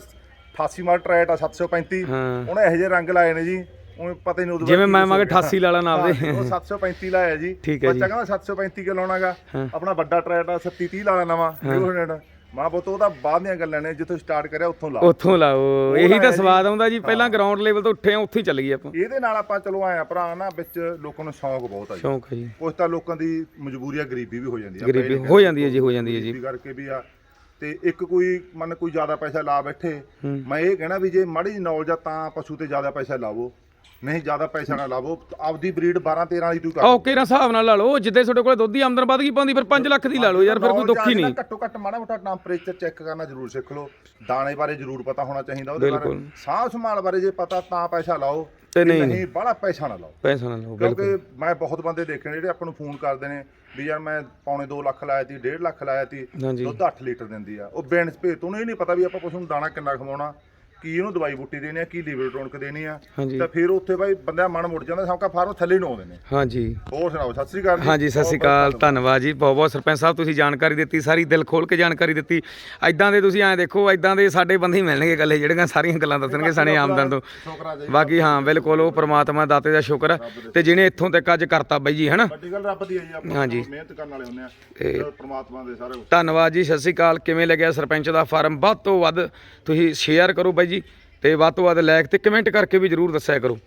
88 ਮਾਡਲ ਟਰੈਟ ਆ 735 ਹਾਂ ਉਹਨੇ ਇਹੋ ਜਿਹੇ ਰੰਗ ਲਾਏ ਨੇ ਜੀ ਉਹ ਪਤਾ ਹੀ ਨਹੀਂ ਉਦੋਂ ਜਿਵੇਂ ਮੈਂ ਦੱਸੋਗੇ। 88 ਲਾਲਾ ਨਾਮ ਦੇ ਉਹ 735 ਲਾਇਆ ਜੀ ਠੀਕ ਹੈ ਜੀ। ਬੱਚਾ ਕਹਿੰਦਾ 735 ਕਿ ਲਾਉਣਾਗਾ ਹਾਂ। ਆਪਣਾ ਵੱਡਾ ਟਰੈਟ ਆ 37 30 ਲਾਣਾ ਨਵਾਂ 200 ਮਾਂ ਬੋਤ ਉਹਦਾ ਬਾਅਦ ਦੀਆਂ ਗੱਲਾਂ ਨੇ ਜਿੱਥੋਂ ਸਟਾਰਟ ਕਰਿਆ ਉੱਥੋਂ ਲਾ। ਉੱਥੋਂ ਲਾਓ ਇਹੀ ਤਾਂ। ਸਵਾਦ ਆਉਂਦਾ ਜੀ ਪਹਿਲਾਂ ਗਰਾਊਂਡ ਲੈਵਲ ਤੋਂ ਉੱਠੇ ਆ ਉੱਥੇ ਹੀ ਚੱਲ ਗਏ ਆਪਾਂ। ਇਹਦੇ ਨਾਲ ਆਪਾਂ ਚਲੋ ਆਏ ਆ ਭਰਾ ਨਾ ਵਿੱਚ ਲੋਕਾਂ ਨੂੰ ਸ਼ੌਂਕ ਬਹੁਤ ਆ ਜੀ। ਸ਼ੌਂਕ ਹੈ ਜੀ। ਕੁਝ ਤਾਂ ਲੋਕਾਂ ਦੀ ਮਜਬੂਰੀ ਆ ਗਰੀਬੀ ਵੀ ਹੋ ਜਾਂਦੀ ਆ ਗਰੀਬੀ ਹੋ ਜਾਂਦੀ ਹੈ ਜੀ ਹੋ ਜਾਂਦੀ ਹੈ ਜੀ। ਕਰਕੇ ਵੀ ਆ। ਤੇ ਇੱਕ ਕੋਈ ਮਨ ਕੋਈ ਜ਼ਿਆਦਾ ਪੈਸਾ ਲਾ ਬੈਠੇ। ਮੈਂ ਇਹ ਕਹਿਣਾ ਵੀ ਜੇ ਮਾੜੀ ਨੌਲੇਜ ਆ ਤਾਂ ਪਸ਼ੂ ਤੇ ਜ਼ਿਆਦਾ ਪੈਸਾ ਲਾਵੋ। ਨਹੀਂ ਜ਼ਿਆਦਾ ਪੈਸਾ ਨਾ ਲਾਵੋ। ਆਪਦੀ ਬਰੀਡ 12 13 ਵਾਲੀ ਤੂੰ ਕਰ। ਓਕੇ ਨਾ ਹਿਸਾਬ ਨਾਲ ਲਾ ਲਓ? ਜਿੱਦੇ ਤੁਹਾਡੇ ਕੋਲ ਦੁੱਧ ਦੀ ਆਮਦਨ ਵੱਧ ਗਈ ਪਾਉਂਦੀ ਫਿਰ 5 ਲੱਖ ਦੀ ਲਾ ਲਓ ਯਾਰ ਫਿਰ ਕੋਈ ਦੁੱਖ ਹੀ ਨਹੀਂ। ਘੱਟੋ ਘੱਟ ਮਾੜਾ ਮੋਟਾ ਟੈਂਪਰੇਚਰ ਚੈੱਕ ਕਰਨਾ ਜ਼ਰੂਰ ਸਿੱਖ ਲਓ। ਦਾਣੇ ਬਾਰੇ ਜ਼ਰੂਰ ਪਤਾ ਹੋਣਾ ਚਾਹੀਦਾ ਉਹਦੇ ਬਾਰੇ। ਸਾਹ ਸੰਭਾਲ ਬਾਰੇ ਜੇ ਪਤਾ ਤਾਂ ਪੈਸਾ ਲਾਓ। ਤੇ ਨਹੀਂ- ਨਹੀਂ ਬੜਾ ਪੈਸਾ ਨਾ ਲਾਓ। ਪੈਸਾ ਨਾ ਲਓ ਬਿਲਕੁਲ। ਕਿਉਂਕਿ ਮੈਂ ਬਹੁਤ ਬੰਦੇ ਦੇਖੇ ਨੇ ਜਿਹੜੇ ਆਪਾਂ ਨੂੰ ਫੋਨ ਕਰਦੇ ਨੇ ਵੀ ਯਾਰ ਮੈਂ ਪੌਣੇ 2 ਲੱਖ ਲਾਇਆ ਤੀ 1.5 ਲੱਖ ਲਾਇਆ ਹਾਂਜੀ। ਦੁੱਧ 8 ਲੀਟਰ ਦਿੰਦੀ ਆ। ਉਹ ਭੇਤ ਉਹਨੂੰ ਇਹ ਨਹੀਂ ਪਤਾ ਵੀ ਆਪਾਂ ਪਸ਼ੂ ਨੂੰ ਦਾਣਾ ਕਿੰਨਾ ਖਵਾਉਣਾ। ਕੀ ਇਹਨੂੰ ਦਵਾਈ ਬੂਟੀ ਦੇਣੀ ਆ ਕੀ ਲੀਵਰ ਟੋਨਕ ਦੇਣੀ ਆ ਹਾਂਜੀ। ਤਾਂ ਫਿਰ ਉੱਥੇ ਬਾਈ ਬੰਦਾ ਮਨ ਮੁੜ ਜਾਂਦਾ ਸੌਂਕਾ ਫਾਰਮ ਥੱਲੇ ਨੂੰ ਆਉਂਦੇ ਨੇ। ਹਾਂਜੀ। ਹੋਰ ਸੁਣਾਓ ਸਤਿ ਸ੍ਰੀ ਅਕਾਲ ਜੀ। ਹਾਂਜੀ ਸਤਿ ਸ਼੍ਰੀ ਅਕਾਲ ਧੰਨਵਾਦ। ਜੀ ਬਹੁਤ ਬਹੁਤ ਸਰਪੰਚ ਸਾਹਿਬ ਤੁਸੀਂ ਜਾਣਕਾਰੀ ਦਿੱਤੀ ਸਾਰੀ ਦਿਲ ਖੋਲ ਕੇ ਜਾਣਕਾਰੀ ਦਿੱਤੀ। ਐਦਾਂ ਦੇ ਤੁਸੀਂ ਐਂ ਦੇਖੋ ਐਦਾਂ ਦੇ ਸਾਡੇ ਬੰਦੇ ਹੀ ਮਿਲਣਗੇ ਗੱਲੇ ਜਿਹੜੀਆਂ ਸਾਰੀਆਂ ਗੱਲਾਂ ਦੱਸਣਗੇ ਸਾਨੇ ਆਮਦਨ ਤੋਂ। ਜੀ ਬਾਕੀ ਹਾਂ ਬਿਲਕੁਲ ਉਹ ਪ੍ਰਮਾਤਮਾ ਦਾਤੇ ਦਾ ਸ਼ੁਕਰ ਹੈ ਤੇ ਜਿਹਨੇ ਇੱਥੋਂ ਤੱਕ ਅੱਜ ਕਰਤਾ ਬਾਈ ਜੀ ਹਨਾ? ਵੱਡੀ ਗੱਲ ਰੱਬ ਦੀ ਹੈ ਜੀ ਆਪਾਂ ਹਾਂਜੀ। ਮਿਹਨਤ ਕਰਨ ਵਾਲੇ ਹੁੰਦੇ ਆ ਤੇ- ਪ੍ਰਮਾਤਮਾ ਦੇ ਸਾਰੇ ਧੰਨਵਾਦ ਜੀ ਸਤਿ ਸ਼੍ਰੀ ਅਕਾਲ ਕਿਵੇਂ ਲੱਗਿਆ ਸਰਪੰਚ ਦਾ ਫਾਰਮ? ਵੱਧ ਤੋਂ ਵੱਧ ਤੁਸੀਂ ਸ਼ੇਅਰ ਕਰੋ ਬਾਈ ਜੀ। ਤੇ ਵੱਧ ਤੋਂ ਵੱਧ ਲਾਇਕ ਤੇ ਕਮੈਂਟ ਕਰਕੇ ਵੀ ਜਰੂਰ ਦੱਸਿਆ ਕਰੋ।